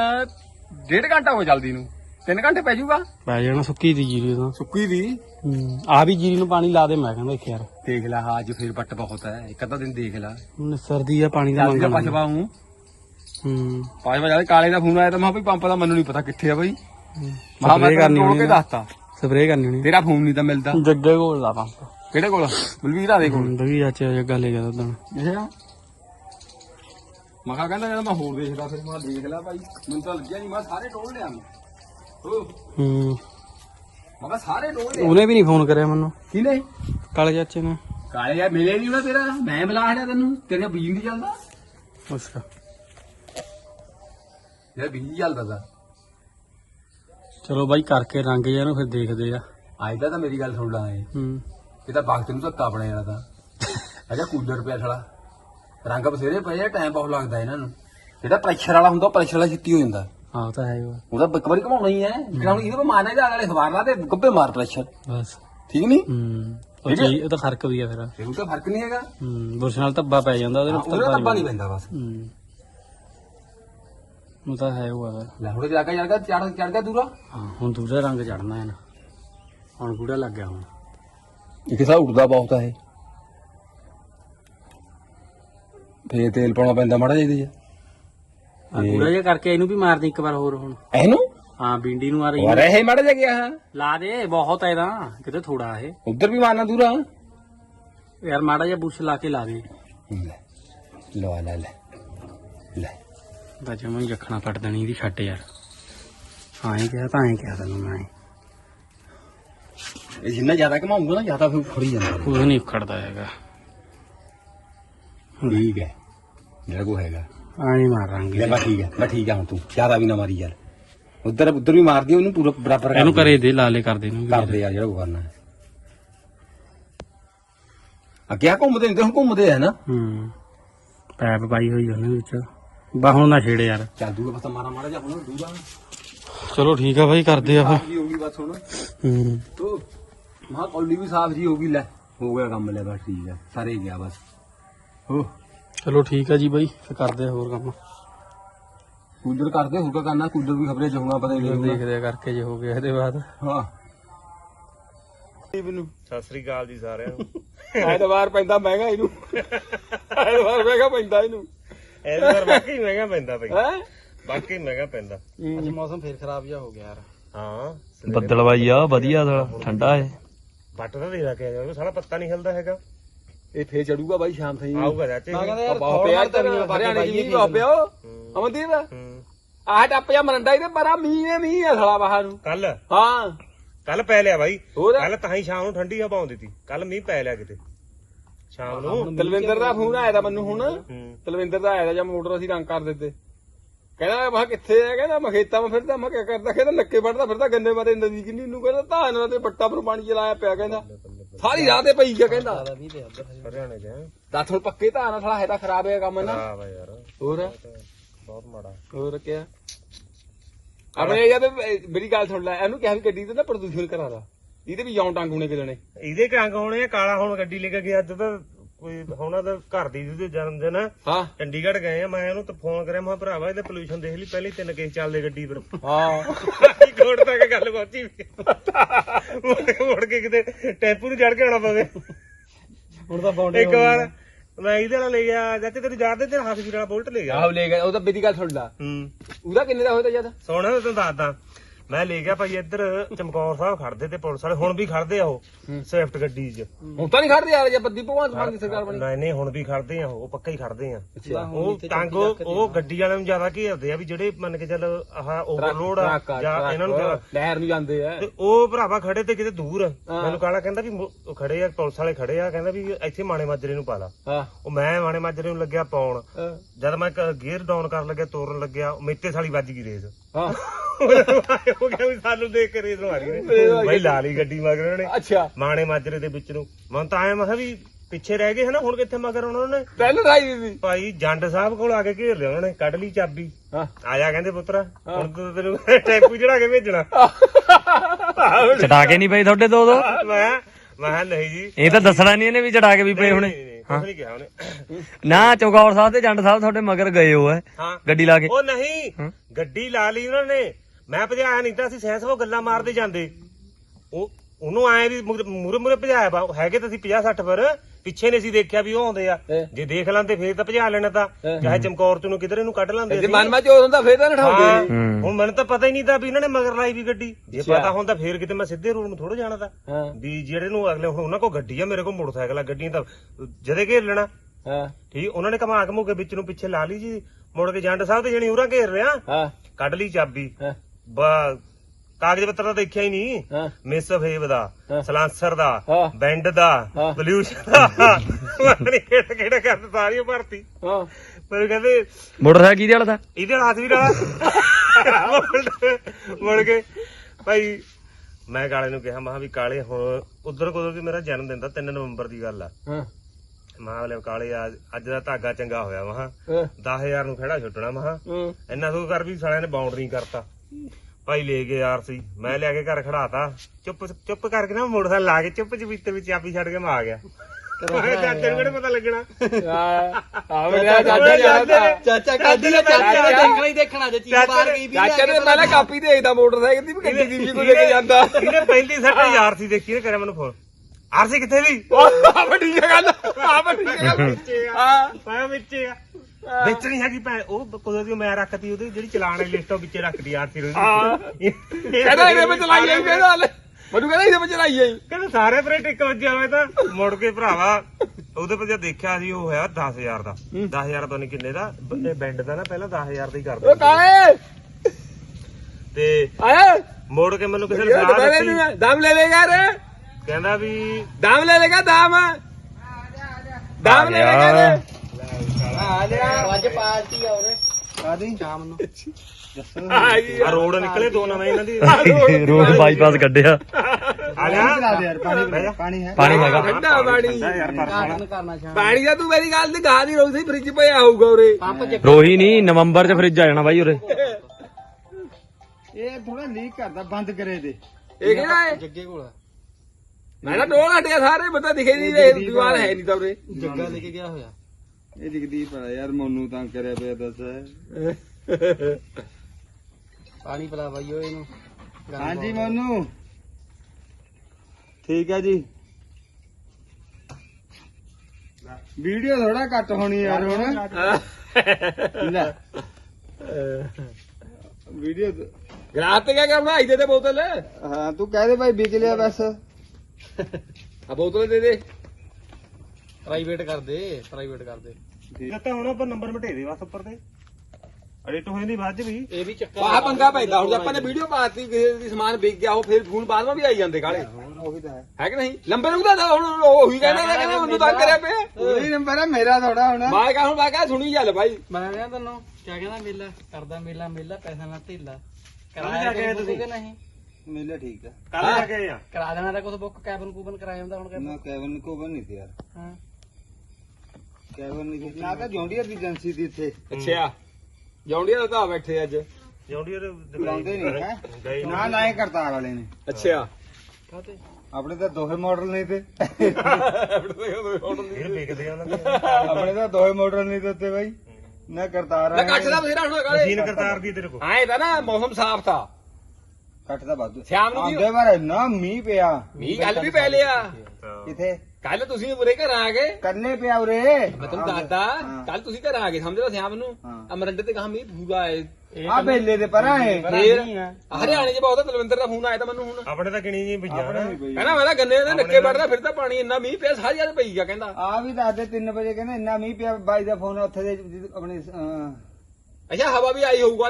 ਡੇਢ ਘੰਟਾ ਹੋ ਜਲਦੀ ਨੂੰ। 3 ਘੰਟੇ ਪੈ ਜਾਊਗਾ? ਪੈ ਜਾਣਾ ਸੁੱਕੀ ਦੀ ਜੀਰੀ ਤਾਂ ਸੁੱਕੀ ਦੀ? ਹੂੰ ਆ ਵੀ ਜੀਰੀ ਨੂੰ ਪਾਣੀ ਲਾ ਦੇ ਮੈਂ ਕਹਿੰਦਾ ਇੱਕ ਯਾਰ। ਦੇਖ ਲੈ ਹਾਂ ਅੱਜ ਫੇਰ ਪੱਟ ਬਹੁਤ ਹੈ। ਇੱਕ ਅੱਧਾ ਦਿਨ ਦੇਖ ਲੈ। ਹੁਣ ਸਰਦੀ ਆ ਪਾਣੀ ਦਾ ਮੰਗਣਾ ਪਛਵਾ ਹੂੰ। ਹੂੰ ਪਛਵਾ ਜਦ ਕਾਲੇ ਦਾ ਫੋਨ ਆਇਆ ਤਾਂ ਮੈਂ ਵੀ ਪੰਪ ਦਾ ਮੈਨੂੰ ਨਹੀਂ ਪਤਾ ਕਿੱਥੇ ਆ ਬਈ। ਮਾ ਮੈਂ ਤੋੜ ਹੋਣੀ ਕੇ। ਦੱਸਤਾ। ਸਪਰੇਅ ਕਰਨੀ ਹੋਣੀ ਤੇਰਾ ਫੋਨ ਨਹੀਂ ਤਾਂ ਮਿਲਦਾ। ਜੱਗੇ ਕੋਲ ਦਾ ਪੰਪ। ਕਿਹੜੇ ਕੋਲ? ਬਲਵੀਰ ਆ ਦੇ ਕੋਲ। ਬਗੀ ਚਾਚੇ ਜੱਗਾ ਲੈ ਗਿਆ ਉਦੋਂ ਅੱਛਾ। ਮੈਂ ਕਿਹਾ ਕਹਿੰਦਾ ਜਦੋਂ ਮੈਂ ਹੋਰ ਦੇਖਦਾ ਫਿਰ ਮੈਂ ਦੇਖ ਲਿਆ ਭਾਈ। ਮੈਨੂੰ ਤਾਂ ਲੱਗਿਆ ਨਹੀਂ ਮੈਂ ਸਾਰੇ ਟੋਲ ਲਿਆ ਮੈਂ ਹੋ। ਹੂੰ ਮੈਂ ਕਿਹਾ ਸਾਰੇ ਟੋਲ ਲਿਆ ਉਹਨੇ ਵੀ ਨਹੀਂ ਫੋਨ ਕਰਿਆ ਮੈਨੂੰ। ਕਿਨੇ ਕਾਲੇ ਚਾਚੇ ਨੇ। ਕਾਲੇ ਯਾਰ ਮਿਲੇ ਨਹੀਂ ਉਹਦਾ ਤੇਰਾ। ਮੈਂ ਬੁਲਾ ਹੜਿਆ ਤੈਨੂੰ। ਤੇਰੇ ਬੀਜ ਨਹੀਂ ਚੱਲਦਾ। ਅੱਛਾ। ਤੇਰਾ ਬੀਜ ਚੱਲਦਾ ਦਾ ਚਲੋ ਬਾਈ ਕਰਕੇ ਰੰਗ ਜਿਹਾ ਨੂੰ ਫਿਰ ਦੇਖਦੇ ਆ। ਅੱਜ ਦਾ ਤਾਂ ਮੇਰੀ ਗੱਲ ਸੁਣ ਲਾ। ਇਹ ਹੂੰ। ਇਹ ਤਾਂ ਵਕਤ ਨੂੰ ਧੱਕਾ ਆਪਣੇ ਵਾਲਾ ਤਾਂ। ਅਜਾ ਕੂਲਰ ਪਿਆ ਥੜਾ ਰੰਗ ਬਸੇਰੇ ਪਏ ਆ ਟਾਈਮ ਬਹੁਤ ਲੱਗਦਾ ਇਹਨਾਂ ਨੂੰ। ਜਿਹੜਾ ਪ੍ਰੈਸ਼ਰ ਵਾਲਾ ਹੁੰਦਾ ਪ੍ਰੈਸ਼ਰ ਵਾਲਾ ਛਿੱਤੀ ਹੋ ਜਾਂਦਾ। ਆਹ ਤਾਂ ਹੈ ਉਹ ਉਹਦਾ ਇੱਕ ਵਾਰੀ ਘਮਾਉਣਾ ਹੀ ਹੈ। ਜਿਹੜਾ ਹੁਣ ਇਹਦੇ ਪਰ ਮਾਰਨਾ ਜਾਂ ਅਗਲੇ ਸਵਾਰ ਲਾ ਤੇ ਗੱਬੇ ਮਾਰ ਪ੍ਰੈਸ਼ਰ ਬਸ। ਠੀਕ ਨਹੀਂ? ਹੂੰ। ਉਹ ਠੀਕ ਹੈ। ਉਹ ਤਾਂ ਫ਼ਰਕ ਵੀ ਆ ਫਿਰ। ਇਹ ਤਾਂ ਫ਼ਰਕ ਨਹੀਂ ਹੈਗਾ। ਹੂੰ ਬੁਰਸ਼ ਨਾਲ ਧੱਬਾ ਪੈ ਜਾਂਦਾ ਉਹਦੇ ਨਾਲ ਉਹਦਾ ਧੱਬਾ ਨਹੀਂ ਪੈਂਦਾ ਬਸ। ਹੂੰ। ਉਹ ਤਾਂ ਹੈ ਉਹ ਆ ਫਿਰ। ਲੈ ਹੁਣ ਜਾ ਕੇ ਚੜ ਗਿਆ ਚੜ ਚੜ ਗਿਆ ਦੂਰਾ। ਹਾਂ ਹੁਣ ਦੂਜਾ ਰੰਗ ਚੜਨਾ ਹੈ ਨਾ ਹੁਣ ਗੂੜਾ ਲੱਗ ਗਿਆ ਹੁਣ। ਇੱਕ ਸਾਹ ਉੱਡਦਾ ਬਹੁਤ ਹੈ ਫੇਰ ਤੇਲ ਪਾਉਣਾ ਪੈਂਦਾ ਮਾੜਾ ਜਿਹਾ ਇਹਦੇ 'ਚ। ਆਹ ਕਰਕੇ ਇਹਨੂੰ ਵੀ ਮਾਰ ਦੇ ਇੱਕ ਵਾਰ ਹੋਰ ਹੁਣ। ਇਹਨੂੰ? ਹਾਂ ਬਿੰਡੀ ਨੂੰ ਆ ਰਹੀ ਵਾਰੇ ਹੈ। ਮਾੜਾ ਜਿਹਾ ਗਿਆ। ਹਾਂ ਲਾ ਦੇ ਬਹੁਤ ਹੈ ਇਹਦਾ। ਕਿਤੇ ਥੋੜਾ ਇਹ। ਉਧਰ ਵੀ ਮਾਰਨਾ ਦੂਰਾ ਯਾਰ ਮਾੜਾ ਜਿਹਾ ਬੁਰਸ਼ ਲਾ ਕੇ ਲਾ ਦੇ। ਲੈ ਲੈ ਲੈ ਲੈ। ਦਾ ਜਮਾਂ ਹੀ ਰੱਖਣਾ ਕੱਟ ਦੇਣੀ ਦੀ ਛੱਟ ਯਾਰ। ਹਾਂ ਇਹ ਕਿਹਾ ਤਾਂ ਐਂ ਕਿਹਾ ਤੈਨੂੰ ਮੈਂ। ਇਹ ਜਿੰਨਾ ਜ਼ਿਆਦਾ ਕਮਾਉਂਗਾ ਨਾ ਜ਼ਿਆਦਾ ਫਿਰ ਫੜੀ ਜਾਂਦਾ। ਕੁਝ ਨਹੀਂ ਖੜਦਾ ਹੈਗਾ। ਠੀਕ ਹੈ। ਜਿਹੜਾ ਕੋ ਹੈਗਾ। ਆਣੀ ਮਾਰਾਂਗੇ। ਲੈ ਬਸ ਠੀਕ ਆ ਬਸ ਤੂੰ ਜ਼ਿਆਦਾ ਵੀ ਨਾ ਮਾਰੀ ਯਾਰ। ਉਧਰ ਉਧਰ ਵੀ ਮਾਰਦੀ ਉਹਨੂੰ ਪੂਰਾ ਬਰਾਬਰ ਇਹਨੂੰ ਕਰੇ ਦੇ ਲਾਲੇ ਕਰ ਦੇ ਇਹਨੂੰ ਕਰਦੇ ਯਾਰ ਜਿਹੜਾ ਕੋ ਕਰਨਾ ਹੈ। ਘੁੰਮਦੇ ਹੁੰਦੇ ਹੁਣ ਘੁੰਮਦੇ ਆ ਨਾ? ਹੂੰ ਪੈਪ ਪਾਈ ਹੋਈ ਉਹਨੇ ਵਿੱਚ। ਬਾਹੋਂ ਨਾ ਛੇੜੇ ਯਾਰ। ਚੱਲ ਦੂਗਾ ਬਸ ਮਾਰਾ ਮਾਰਾ ਜਾ ਹੁਣ ਦੂਗਾ ਚਲੋ ਠੀਕ ਆ ਭਾਈ ਕਰਦੇ ਆ ਫਿਰ। ਸਾਫ਼ ਜੀ ਹੋਗੀ ਬਸ ਹੁਣ। ਹੂੰ। ਤੋ ਮਾ ਵੀ ਸਾਫ਼ ਜੀ ਹੋਗੀ ਲੈ। ਹੋ ਗਿਆ ਕੰਮ ਲੈ ਬਸ ਠੀਕ ਆ ਸਾਰੇ ਗਿਆ ਬਸ। ਹੋ। ਚਲੋ ਠੀਕ ਆ ਜੀ ਬਾਈ ਫਿਰ ਕਰਦੇ ਆ ਹੋਰ ਕੰਮ। ਕੂਲਰ ਕਰਦੇ ਹੋਗਾ ਕਰਨਾ ਕੂਲਰ ਵੀ ਖਬਰੇ ਜਾਊਗਾ ਪਤਾ ਨਹੀਂ ਦੇਖਦੇ ਆ ਕਰਕੇ ਜੇ ਹੋ ਗਿਆ ਇਹਦੇ ਬਾਅਦ। ਹਾਂ। ਸਤਿ ਸ੍ਰੀ ਅਕਾਲ ਜੀ ਸਾਰਿਆਂ ਨੂੰ। ਐਤਵਾਰ ਪੈਂਦਾ ਮਹਿੰਗਾ ਇਹਨੂੰ। ਐਤਵਾਰ ਮਹਿੰਗਾ ਪੈਂਦਾ ਇਹਨੂੰ। ਇਹ ਵਾਰ ਵਾਕਈ ਮਹਿੰਗਾ ਪੈਂਦਾ ਬਈ। ਹੈ? ਵਾਕਈ ਮਹਿੰਗਾ ਪੈਂਦਾ। ਅੱਜ ਮੌਸਮ ਫੇਰ ਖਰਾਬ ਜਿਹਾ ਹੋ ਗਿਆ ਯਾਰ। ਹਾਂ ਬੱਦਲਵਾਈ ਆ ਵਧੀਆ ਠੰਡਾ ਹੈ ਪੱਟ ਤਾਂ ਦੇ ਰੱਖਿਆ ਜਾਵੇ ਸਾਲਾ ਪੱਤਾ ਨਹੀਂ ਹਿਲਦਾ ਹੈਗਾ। ਇਹ ਫੇਰ ਚੜੂਗਾ ਬਾਈ ਸ਼ਾਮ ਤਾਈਂ ਆਊਗਾ ਚਾਚੇ ਬਹੁਤ ਪਿਆ ਤੇ ਹਰਿਆਣੇ ਦੀ ਮੀਂਹ ਬਹੁਤ ਪਿਆ ਓ। ਅਮਨਦੀਪ ਹੂੰ। ਆਹ ਟੱਪ ਜਾ ਮਰੰਡਾ ਇਹਦੇ ਪਰਾਂ ਮੀਂਹ ਹੈ ਮੀਂਹ ਹੈ ਸਾਲਾ ਬਾਹਰ ਨੂੰ। ਕੱਲ? ਹਾਂ। ਕੱਲ ਪੈ ਲਿਆ ਬਾਈ। ਹੋਰ? ਕੱਲ ਤਾਂ ਹੀ ਸ਼ਾਮ ਨੂੰ ਠੰਡੀ ਹਵਾ ਆਉਂਦੀ ਸੀ ਕੱਲ ਮੀਂਹ ਪੈ ਲਿਆ ਕਿਤੇ। ਸ਼ਾਮ ਨੂੰ। ਤਲਵਿੰਦਰ ਦਾ ਫੋਨ ਆਇਆ ਤਾਂ ਮੈਨੂੰ ਹੁਣ। ਹੂੰ। ਤਲਵਿੰਦਰ ਦਾ ਆਇਆ ਤਾਂ ਜਾਂ ਮੋਟਰ ਅਸੀਂ ਰੰਗ ਕਰ ਦਿੱਤੇ। ਕਹਿੰਦਾ ਮੈਂ ਕਿਹਾ ਕਿੱਥੇ ਹੈ ਕਹਿੰਦਾ ਮੈਂ ਖੇਤਾਂ ਮੈਂ ਫਿਰਦਾ। ਮੈਂ ਕਿਆ ਕਰਦਾ ਕਹਿੰਦਾ ਨੱਕੇ ਵੱਢਦਾ ਫਿਰਦਾ ਗੰਨੇ ਮਾਰੇ ਨਦੀ ਕਿੰਨੀ ਨੂੰ ਕਹਿੰਦਾ ਧਾਨ ਨਾਲ ਤੇ ਬੱਟਾ ਪਰ ਪਾਣੀ ਚਲਾਇਆ ਪਿਆ ਕਹਿੰਦਾ। ਸਾਰੀ ਰਾਤ ਤੇ ਪਈ ਗਿਆ ਕਹਿੰਦਾ। ਹਰਿਆਣੇ ਦੇ ਦੱਸ ਹੁਣ ਪੱਕੇ ਧਾਨ ਨਾਲ ਸਾਲਾ ਹੈ ਤਾਂ ਖਰਾਬ ਹੈ ਕੰਮ ਨਾ। ਖਰਾਬ ਆ ਯਾਰ। ਹੋਰ? ਬਹੁਤ ਮਾੜਾ। ਹੋਰ ਕਿਆ? ਆਪਣੇ ਇਹ ਤੇ ਮੇਰੀ ਗੱਲ ਸੁਣ ਲੈ ਇਹਨੂੰ ਕਿਹਾ ਵੀ ਗੱਡੀ ਤੇ ਨਾ ਪ੍ਰਦੂਸ਼ਣ ਕਰਾ ਲਾ। ਇਹਦੇ ਵੀ ਜੌਂ ਟੰਗ ਹੋਣੇ ਕਿਦਣੇ ਇਹਦੇ ਕੰਗ ਹੋਣੇ ਆ ਕਾਲਾ ਹੁਣ ਗੱਡੀ ਲੈ ਕੇ ਗਿਆ ਅੱਜ ਤਾਂ ਕੋਈ ਹੋਣਾ ਤਾਂ ਘਰ ਦੀ ਜਿਹਦੇ ਜਨਮ ਦਿਨ ਆ ਹਾਂ। ਚੰਡੀਗੜ੍ਹ ਗਏ ਆ ਮੈਂ ਉਹਨੂੰ ਤਾਂ ਫੋਨ ਕਰਿਆ ਮੈਂ ਕਿਹਾ ਭਰਾਵਾ ਇਹਦੇ ਪੋਲੂਸ਼ਨ ਦੇਖ ਲਈ ਪਹਿਲੇ ਤਿੰਨ ਕੇਸ ਚੱਲਦੇ ਗੱਡੀ ਪਰ। ਹਾਂ। ਕੋੜ ਤੱਕ ਗੱਲ ਪਹੁੰਚੀ। ਮੁੜ- ਕੇ ਕਿਤੇ ਟੈਂਪੂ ਨੂੰ ਚੜ ਕੇ ਆਉਣਾ ਪਵੇ। ਹੁਣ ਤਾਂ ਇੱਕ ਵਾਰ ਮੈਂ ਇਹਦੇ ਨਾਲ ਲੈ ਗਿਆ ਚਾਚੇ ਤੈਨੂੰ ਯਾਦ ਤੇ ਹੱਥ ਵੀਰ ਵਾਲਾ ਬੁਲਟ ਲੈ ਗਿਆ? ਆਹੋ ਲੈ ਗਿਆ ਉਹ ਤਾਂ ਮੇਰੀ ਗੱਲ ਸੁਣ ਲਾ। ਹੂੰ। ਉਹਦਾ ਕਿੰਨੇ ਦਾ ਹੋਇਆ ਤਾਂ ਜਦ ਸੋਹਣਾ ਮੈਂ ਤੈਨੂੰ ਦੱਸਦਾ। ਮੈਂ ਲੈ ਗਿਆ ਭਾਈ ਇੱਧਰ ਚਮਕੌਰ ਸਾਹਿਬ ਖੜਦੇ ਤੇ ਪੁਲਿਸ ਵਾਲੇ ਹੁਣ ਵੀ ਖੜਦੇ ਆ ਉਹ ਸਵਿਫਟ ਗੱਡੀ 'ਚ। ਹੁਣ ਤਾਂ ਨਹੀਂ ਖੜਦੇ ਯਾਰ ਜੇ ਬੱਦੀ ਭਗਵਾਨ ਮਾਨ ਦੀ ਸਰਕਾਰ ਬਣੀ। ਨਹੀਂ ਨਹੀਂ ਹੁਣ ਵੀ ਖੜਦੇ ਆ ਉਹ ਉਹ ਪੱਕਾ ਹੀ ਖੜਦੇ ਆ। ਅੱਛਾ। ਉਹ ਤੰਗ ਉਹ ਉਹ ਗੱਡੀ ਵਾਲਿਆਂ ਨੂੰ ਜ਼ਿਆਦਾ ਘੇਰਦੇ ਆ ਵੀ ਜਿਹੜੇ ਮੰਨ ਕੇ ਚੱਲ ਆਹ ਓਵਰਲੋਡ ਆ ਟਰੱਕ, ਜਾਂ ਇਹਨਾਂ ਨੂੰ ਜ਼ਿਆਦਾ ਲਹਿਰ ਨੂੰ ਜਾਂਦੇ ਆ। ਤੇ ਉਹ ਭਰਾਵਾ ਖੜੇ ਤੇ ਕਿਤੇ ਦੂਰ। ਆ। ਮੈਨੂੰ ਕਾਲਾ ਕਹਿੰਦਾ ਵੀ ਮੁ- ਉਹ ਖੜੇ ਆ ਪੁਲਿਸ ਵਾਲੇ ਖੜੇ ਆ ਕਹਿੰਦਾ ਵੀ ਇੱਥੇ ਮਾਣੇ ਮਾਜਰੇ ਨੂੰ ਪਾ ਲਾ। ਹਾਂ। ਉਹ ਮੈਂ ਮਾਣੇ ਮਾਜਰੇ ਨੂੰ ਲੱਗਿਆ ਪਾਉਣ। ਹਾਂ, ਜਦ ਮੈਂ ਗੇਅਰ ਡਾਊਨ ਕਰਨ ਲੱਗਿਆ ਤੋਰਨ ਲੱਗਿਆ ਉਹ ਮੇਤੇ ਸਾਲੀ ਵੱਜ ਗਈ ਰੇਸ। ਹਾਂ ਉਹ ਕਹਿੰਦਾ ਵੀ ਸਾਨੂੰ ਦੇਖ ਕੇ ਰੇਸ ਮਾਰੀ ਨੇ ਬਈ ਲਾ ਲਈ ਗੱਡੀ ਮਗਰ ਉਹਨਾਂ। ਨੇ ਅੱਛਾ। ਮਾਣੇ ਮਾਜਰੇ ਦੇ ਵਿੱਚ ਨੂੰ। ਮੈਂ ਤਾਂ ਆਇਆ ਮੈਂ ਕਿਹਾ ਵੀ ਪਿੱਛੇ ਰਹਿ ਗਏ ਹਨਾ ਹੁਣ ਕਿੱਥੇ ਮਗਰ ਆਉਣਾ ਉਹਨਾਂ? ਨੇ ਪਹਿਲਾਂ ਰਾਈ ਦੀ ਭਾਈ ਜੰਡ ਸਾਹਿਬ ਕੋਲ ਆ ਕੇ ਘੇਰ ਲਿਆ ਉਹਨਾਂ ਨੇ ਕੱਢ ਲਈ ਚਾਬੀ। ਹਾਂ। ਆਇਆ ਕਹਿੰਦੇ ਪੁੱਤਰਾ ਹੁਣ ਤੂੰ ਤੈਨੂੰ ਟੈਂਪੂ ਚੜਾ ਕੇ ਭੇਜਣਾ। ਚੜਾ ਕੇ ਨਹੀਂ ਪਏ ਤੁਹਾਡੇ ਦੋ ਦੋ ਮੈਂ ਮੈਂ ਕਿਹਾ ਨਹੀਂ ਜੀ। ਇਹ ਤਾਂ ਦੱਸਣਾ ਨਹੀਂ ਇਹਨੇ ਵੀ ਚੜਾ ਕੇ ਵੀ ਪਏ ਹੁਣੇ। ਨਹੀਂ, ਨਹੀਂ ਕਿਹਾ ਉਹਨੇ। ਨਾ ਚੌਗੌਰ ਸਾਹਿਬ ਤੇ ਜੰਡ ਸਾਹਿਬ ਤੁਹਾਡੇ ਮਗਰ ਗਏ ਹੋ ਐ ਹਾਂ। ਗੱਡੀ ਲਾ ਕੇ। ਉਹ ਨਹੀਂ ਗੱਡੀ ਲਾ ਲਈ ਉਹਨਾਂ ਨੇ। ਮੈਂ ਭਜਾਇਆ ਨਹੀਂ ਤਾਂ ਅਸੀਂ ਸੈਂਸ ਉਹ ਗੱਲਾਂ ਮਾਰਦੇ ਜਾਂਦੇ। ਉਹ ਉਹਨੂੰ ਆਏ ਵੀ ਮੂਰੇ ਮੂਰੇ ਭਜਾਇਆ ਵਾ। ਹੈਗੇ ਤਾਂ ਅਸੀਂ 50 60 ਪਰ। ਪਿੱਛੇ ਨੇ ਅਸੀਂ ਦੇਖਿਆ ਵੀ ਉਹ ਆਉਂਦੇ ਆ। ਜੇ ਦੇਖ ਲੈਂਦੇ ਫੇਰ ਤਾਂ ਭਜਾ ਲੈਣਾ ਤਾਂ। ਚਾਹੇ ਚਮਕੌਰ ਤੂੰ ਕਿਧਰੇ ਨੂੰ ਕੱਢ ਲੈਂਦੇ ਜੇ ਅਸੀਂ। ਮਨ ਮਾ ਚੋਰ ਹੁੰਦਾ ਫੇਰ ਤਾਂ ਹਾਂ। ਨਠਾਉਂਦੇ ਹੁਣ ਮੈਨੂੰ ਤਾਂ ਪਤਾ ਹੀ ਨਹੀਂ ਤਾਂ ਵੀ ਇਹਨਾਂ ਨੇ ਮਗਰ ਲਾਈ ਵੀ ਗੱਡੀ। ਜੇ ਪਤਾ ਹੁੰਦਾ ਫੇਰ ਕਿਤੇ ਮੈਂ ਸਿੱਧੇ ਰੂਟ ਨੂੰ ਥੋੜਾ ਜਾਣਾ ਤਾਂ। ਹਾਂ। ਵੀ ਜਿਹੜੇ ਨੂੰ ਅਗਲੇ ਹੁਣ ਉਹਨਾਂ ਕੋਲ ਗੱਡੀ ਆ ਮੇਰੇ ਕੋਲ ਮੋਟਰਸਾਈਕਲ ਆ ਗੱਡੀਆਂ ਤਾਂ ਜਦੇ ਘੇਰ ਲੈਣਾ। ਹਾਂ। ਠੀਕ ਉਹਨਾਂ ਨੇ ਘਮਾ ਘਮੂ ਕੇ ਵਿੱਚ ਨੂੰ ਪਿੱਛੇ ਲਾ ਲਈ ਜੀ। ਮੁੜ ਕੇ ਜੰਡ ਸਾਹਿਬ ਤੇ ਜਣੀ ਉਰਾ ਘੇਰ ਰਿਆ ਹਾਂ। ਕੱਢ ਲਈ ਚਾਬੀ। ਹਾਂ। ਬਾ ਕਾਗਜ਼ ਪੱਤਰ ਤਾਂ ਦੇਖਿਆ ਹੀ ਨਹੀਂ। ਹਾਂ। ਮਿਸ ਫੇਵ ਦਾ ਹਾਂ। ਸਲਾਂਸਰ ਦਾ ਹਾਂ। ਬੈਂਡ ਦਾ। ਪੋਲਿਊਸ਼ਨ ਦਾ। ਮਾਰੀ ਕਿਹੜਾ ਕਿਹੜਾ ਕਰ ਸਾਰੀ ਭਰਤੀ। ਹਾਂ। ਮੈਨੂੰ ਕਹਿੰਦੇ ਮੋਟਰਸਾਈਕਲ ਕਿਹਦੇ ਵਾਲਾ ਦਾ ਇਹਦੇ ਨਾਲ ਹੱਥ ਵੀ ਰਲਾ ਮੁੜ ਕੇ ਭਾਈ ਮੈਂ ਕਾਲੇ ਨੂੰ ਕਿਹਾ ਮੈਂ ਕਿਹਾ ਵੀ ਕਾਲੇ ਹੁਣ ਉਧਰ ਕੋਲ ਵੀ ਮੇਰਾ ਜਨਮ ਦਿਨ ਦਾ 3 ਨਵੰਬਰ ਦੀ ਗੱਲ ਆ। ਹਾਂ। ਮਾਂ ਵਾਲੇ ਕਾਲੇ ਆ ਅੱਜ ਦਾ ਧਾਗਾ ਚੰਗਾ ਹੋਇਆ ਮਹਾ ਹਾਂ। 10000 ਨੂੰ ਖੜਾ ਛੁੱਟਣਾ ਮਹਾ ਹਾਂ। ਇੰਨਾ ਤੋਂ ਕਰ ਵੀ ਸਾਲਿਆਂ ਨੇ ਬਾਉਂਡਰੀ ਕਰਤਾ। ਭਾਈ ਲੈ ਗਏ ਯਾਰ ਸੀ। ਮੈਂ ਲਿਆ ਕੇ ਘਰ ਖੜਾਤਾ। ਚੁੱਪ ਚੁੱਪ ਕਰਕੇ ਨਾ ਮੋਟਰਸਾਈਕਲ ਲਾ ਕੇ ਚੁੱਪ ਚਪੀਤੇ ਵਿੱਚ ਚਾਬੀ ਛੱਡ ਕੇ ਮੈਂ ਆ ਗਿਆ। ਮੈਂ ਚਾਚੇ ਨੂੰ ਕਿਹੜਾ ਪਤਾ ਲੱਗਣਾ? ਆ ਮੇਰਾ ਚਾਚਾ ਜਾਣਾ ਚਾਚਾ ਕਾਦੀ ਦਾ ਚਾਚਾ ਦੇਖਣਾ ਹੀ ਦੇਖਣਾ ਜੇ ਚੀਜ਼ ਬਾਹਰ ਗਈ ਵੀ ਚਾਚਾ ਨੇ ਪਹਿਲਾਂ ਕਾਪੀ ਦੇਖਦਾ ਮੋਟਰਸਾਈਕਲ ਦੀ ਵੀ ਗੱਡੀ ਦੀ ਵੀ ਕੋਈ ਲੈ ਕੇ ਜਾਂਦਾ। ਇਹਨੇ ਪਹਿਲੀ ਸੱਟ ਯਾਰ ਸੀ ਦੇਖੀ ਨੇ ਕਰਿਆ ਮੈਨੂੰ ਫੋਨ ਆਰਸੀ ਕਿੱਥੇ ਵੀ ਆ ਵੱਡੀ ਗੱਲ ਆ ਵੱਡੀ ਗੱਲ। ਵਿੱਚ ਆ। ਪਾਇਆ ਵਿੱਚ ਆ। ਵਿੱਚ ਨਹੀਂ ਹੈਗੀ ਭੈਣ ਉਹ ਕੁਦਰਤੀ ਮੈਂ ਰੱਖਤੀ ਉਹਦੀ ਜਿਹੜੀ ਚਲਾਣ ਵਾਲੀ ਲਿਸਟ ਉਹ ਵਿੱਚੇ ਰੱਖਦੀ ਆਰਸੀ ਰੋਜ਼ ਹਾਂ। ਕਹਿੰਦਾ ਇਹਦੇ ਵਿੱਚ ਚਲਾਈ ਜਾਈ ਕਹਿੰਦਾ ਹਲੇ। ਮੈਨੂੰ ਕਹਿੰਦਾ ਇਹਦੇ ਵਿੱਚ ਚਲਾਈ ਜਾਈ ਕਹਿੰਦਾ ਸਾਰੇ ਪਰੇ ਟਿੱਕ ਵੱਜਿਆ ਹੋਵੇ ਤਾਂ ਮੁੜ ਕੇ ਭਰਾਵਾ ਉਹਦੇ ਪਰ ਜਦ ਦੇਖਿਆ ਸੀ ਉਹ ਹੋਇਆ 10000 ਦਾ। 10000 ਪਤਾ ਨਹੀਂ ਕਿੰਨੇ ਦਾ ਇਹ ਬੈਂਡ ਦਾ ਨਾ ਪਹਿਲਾਂ 10000 ਦਾ ਹੀ ਓ ਕਰਦੇ ਕਾਏ ਤੇ ਆਇਆ! ਮੋੜ ਕੇ ਮੈਨੂੰ ਕਿਸੇ ਨੇ ਸਲਾਹ ਦਿੱਤੀ। ਨੂੰ ਦਮ ਲੈ ਲੇਗਾ ਰੇ ਕਹਿੰਦਾ ਵੀ ਦਮ ਲੈ ਲੇਗਾ ਦਮ। ਦਮ ਲੈ ਲੇਗਾ ਰੇ ਅੱਜ ਪਾਰਟੀ ਆ ਉਹਦੇ ਕਾਦੀ ਸ਼ਾਮ ਨੂੰ। ਆ ਗਈ ਆ ਰੋਡ ਨਿਕਲੇ ਦੋ ਨਵੇਂ ਇਹਨਾਂ ਦੀ। ਰੋਡ ਬਾਈਪਾਸ ਕੱਢਿਆ। ਆ ਜਾ ਯਾਰ ਪਾਣੀ ਪਾਣੀ ਹੈ। ਪਾਣੀ ਹੈਗਾ। ਠੰਡਾ ਪਾਣੀ ਯਾਰ ਪਰਸੋਂ ਕਰਨਾ ਸ਼ਾਮ ਪਾਣੀ ਦਾ ਤੂੰ ਮੇਰੀ ਗੱਲ ਦੀ ਗਾ ਦੀ ਰੋਕ ਸੀ ਫ੍ਰਿਜ ਪਿਆ ਹੋਊਗਾ ਉਰੇ। ਪੰਪ ਚ ਰੋਹੀ ਨਹੀਂ ਨਵੰਬਰ ਚ ਫ੍ਰਿਜ ਆ ਜਾਣਾ ਬਾਈ ਉਰੇ। ਇਹ ਥੋੜਾ ਲੀਕ ਕਰਦਾ ਬੰਦ ਕਰੇ ਦੇ ਇਹ ਕਿਹੜਾ ਹੈ? ਜੱਗੇ ਕੋਲ ਮੈਂ ਤਾਂ ਡੋਲ ਹਟਿਆ ਸਾਰੇ ਬੰਦਾ ਦਿਖੇ ਨਹੀਂ ਦੀਵਾਰ ਹੈ ਨਹੀਂ ਤਾਂ ਉਰੇ। ਜੱਗਾ ਲੈ ਕੇ ਗਿਆ ਹੋਇਆ। ਇਹ ਜਗਦੀਪ ਆ ਯਾਰ ਮੋਨੂ ਤੰਗ ਕਰਿਆ ਪਿਆ ਦੱਸ। ਪਾਣੀ ਪਿਲਾ ਬਾਈ ਓਏ ਇਹਨੂੰ। ਹਾਂਜੀ ਮੋਨੂ। ਠੀਕ ਹੈ ਜੀ। ਵੀਡੀਓ ਥੋੜਾ ਘੱਟ ਹੋਣੀ ਯਾਰ ਹੁਣ। ਲੈ। ਵੀਡੀਓ ਗਲਾਸ ਤੇ ਕਿਆ ਕਰਨਾ ਇਹਦੇ ਤੇ ਬੋਤਲ? ਹਾਂ ਤੂੰ ਕਹਿ ਦੇ ਭਾਈ ਵਿਕ ਲਿਆ ਬਸ। ਆ ਬੋਤਲ ਦੇ ਦੇ। ਪ੍ਰਾਈਵੇਟ ਕਰ ਦੇ ਪ੍ਰਾਈਵੇਟ ਕਰ ਦੇ। ਜਦ ਤਾਂ ਹੁਣ ਆਪਾਂ ਨੰਬਰ ਮਟੇ ਦੇ ਬਸ ਉੱਪਰ ਤੇ। ਐਡਿਟ ਹੋ ਜਾਂਦੀ ਬਾਅਦ ਚ ਵੀ। ਇਹ ਵੀ ਚੱਕਰ ਆਹ ਪੰਗਾ ਪੈਂਦਾ। ਹੁਣ ਜੇ ਆਪਾਂ ਨੇ ਵੀਡੀਓ ਪਾਤੀ ਕਿਸੇ ਦੀ ਸਮਾਨ ਵਿਕ ਗਿਆ ਉਹ ਫਿਰ ਫੋਨ ਬਾਅਦ ਵਿੱਚ ਵੀ ਆਈ ਜਾਂਦੇ ਕਾਲੇ ਉਹੀ ਤਾਂ ਹੈ। ਹੈ ਕਿ ਨਹੀਂ? ਨੰਬਰ ਉਹਦਾ ਤਾਂ ਹੁਣ ਉਹੀ ਕਹਿੰਦਾ ਨਾ ਕਹਿੰਦਾ ਮੈਨੂੰ ਤੰਗ ਕਰਿਆ ਪਿਆ। ਉਹੀ ਨੰਬਰ ਹੈ ਮੇਰਾ ਥੋੜਾ ਹੁਣ। ਮੈਂ ਕਹਾਂ ਹੁਣ ਮੈਂ ਕਹਾਂ ਸੁਣੀ ਚੱਲ ਭਾਈ ਮੈਂ ਕਹਿੰਦਾ ਤੈਨੂੰ ਕਿਆ ਕਹਿੰਦਾ ਮੇਲਾ? ਕਰਦਾ ਮੇਲਾ ਮੇਲਾ ਪੈਸਾ ਨਾ ਢੇਲਾ ਜਾ ਕੇ ਤੁਸੀਂ? ਕਿ ਨਹੀਂ? ਮੇਲਾ ਠੀਕ ਆ। ਕੱਲ ਜਾ ਕੇ ਆ? ਕਰਾ ਦੇਣਾ ਤਾਂ ਕੁਝ ਬੁੱਕ ਕੈਬਨ ਕੂਬਨ ਕਰਾਇਆ ਹੁੰਦਾ ਹੁਣ ਨਾ ਕੈਵਨ ਕੋ ਬਣ ਨਹੀਂ ਤੇ ਯਾਰ। ਹਾਂ। ਕੈਵਨ ਨਹੀਂ ਨਾ ਤਾਂ ਜੌਂਡੀਅਰ ਦੀ ਏਜੰਸੀ ਦੀ ਇੱਥੇ। ਅੱਛਾ ਜੌਂਡੀਆ ਤਾਂ ਬੈਠੇ ਅੱਜ। ਜੌਂਡੀਅਰ ਬੁਲਾਉਂਦੇ ਨਹੀਂ ਹੈ। ਗਏ ਨਾ ਲਾਏ ਕਰਤਾਰ ਵਾਲੇ ਨੇ। ਅੱਛਾ। ਕਾਤੇ ਆਪਣੇ ਤਾਂ ਦੋਹੇ ਮਾਡਲ ਨਹੀਂ ਤੇ ਆਪਣੇ ਤਾਂ ਦੋਹੇ ਮਾਡਲ ਨਹੀਂ ਤੇ ਉੱਤੇ ਬਾਈ। ਨਾ ਕਰਤਾਰ ਲੈ ਕੱਟ ਦਾ ਬਥੇਰਾ ਹੁਣ ਕਾਲੇ। ਮਸ਼ੀਨ ਕਰਤਾਰ ਦੀ ਤੇਰੇ ਕੋਲ। ਆਏ ਤਾਂ ਨਾ ਮੌਸਮ ਸਾਫ਼ ਥਾ। ਕੱਟ ਦਾ ਵਾਧੂ। ਸ਼ਾਮ ਨੂੰ ਕੀ ਆਂਦੇ ਵਾਰ ਇੰਨਾ ਮੀਂਹ ਪਿਆ। ਮੀਂਹ ਕੱਲ ਵੀ ਪੈ ਲਿਆ। ਕਿਥੇ? ਕੱਲ ਤੁਸੀਂ ਉਰੇ ਘਰ ਆ ਗਏ। ਕੰਨੇ ਪਿਆ ਉਰੇ। ਮੈਂ ਤੁਹਾਨੂੰ ਦੱਸਦਾ। ਕੱਲ ਤੁਸੀਂ ਘਰ ਆ ਗਏ ਸਮਝਦਾ ਸ਼ਾਮ ਨੂੰ? ਹਾਂ। ਅਮਰੰਡੇ ਤੇ ਕਹਾ ਮੀਂਹ ਪੂਰਾ ਆਏ ਆ ਬੇਲੇ ਦੇ ਪਰਾਂ ਹੈ ਫੇਰ ਹਰਿਆਣੇ 'ਚ ਬਹੁਤ ਤਲਵਿੰਦਰ ਦਾ ਫੋਨ ਆਇਆ ਤਾਂ ਮੈਨੂੰ ਹੁਣ। ਆਪਣੇ ਤਾਂ ਕਿਣੀ ਨਹੀਂ ਪਈਆਂ ਨਾ। ਕਹਿੰਦਾ ਮੈਂ ਤਾਂ ਗੰਨੇ ਦੇ ਨੱਕੇ ਵੜਦਾ ਫਿਰ ਤਾਂ ਪਾਣੀ ਇੰਨਾ ਮੀਂਹ ਪਿਆ ਸਾਰੀ ਪਈ ਗਿਆ ਕਹਿੰਦਾ। ਆ ਵੀ ਦੱਸਦੇ 3 ਵਜੇ ਕਹਿੰਦੇ ਇੰਨਾ ਮੀਂਹ ਪਿਆ ਬਾਈ ਦਾ ਫੋਨ ਉੱਥੇ ਦੇ ਆਪਣੇ ਅੱਛਾ ਹਵਾ ਵੀ ਆਈ ਹੋਊਗਾ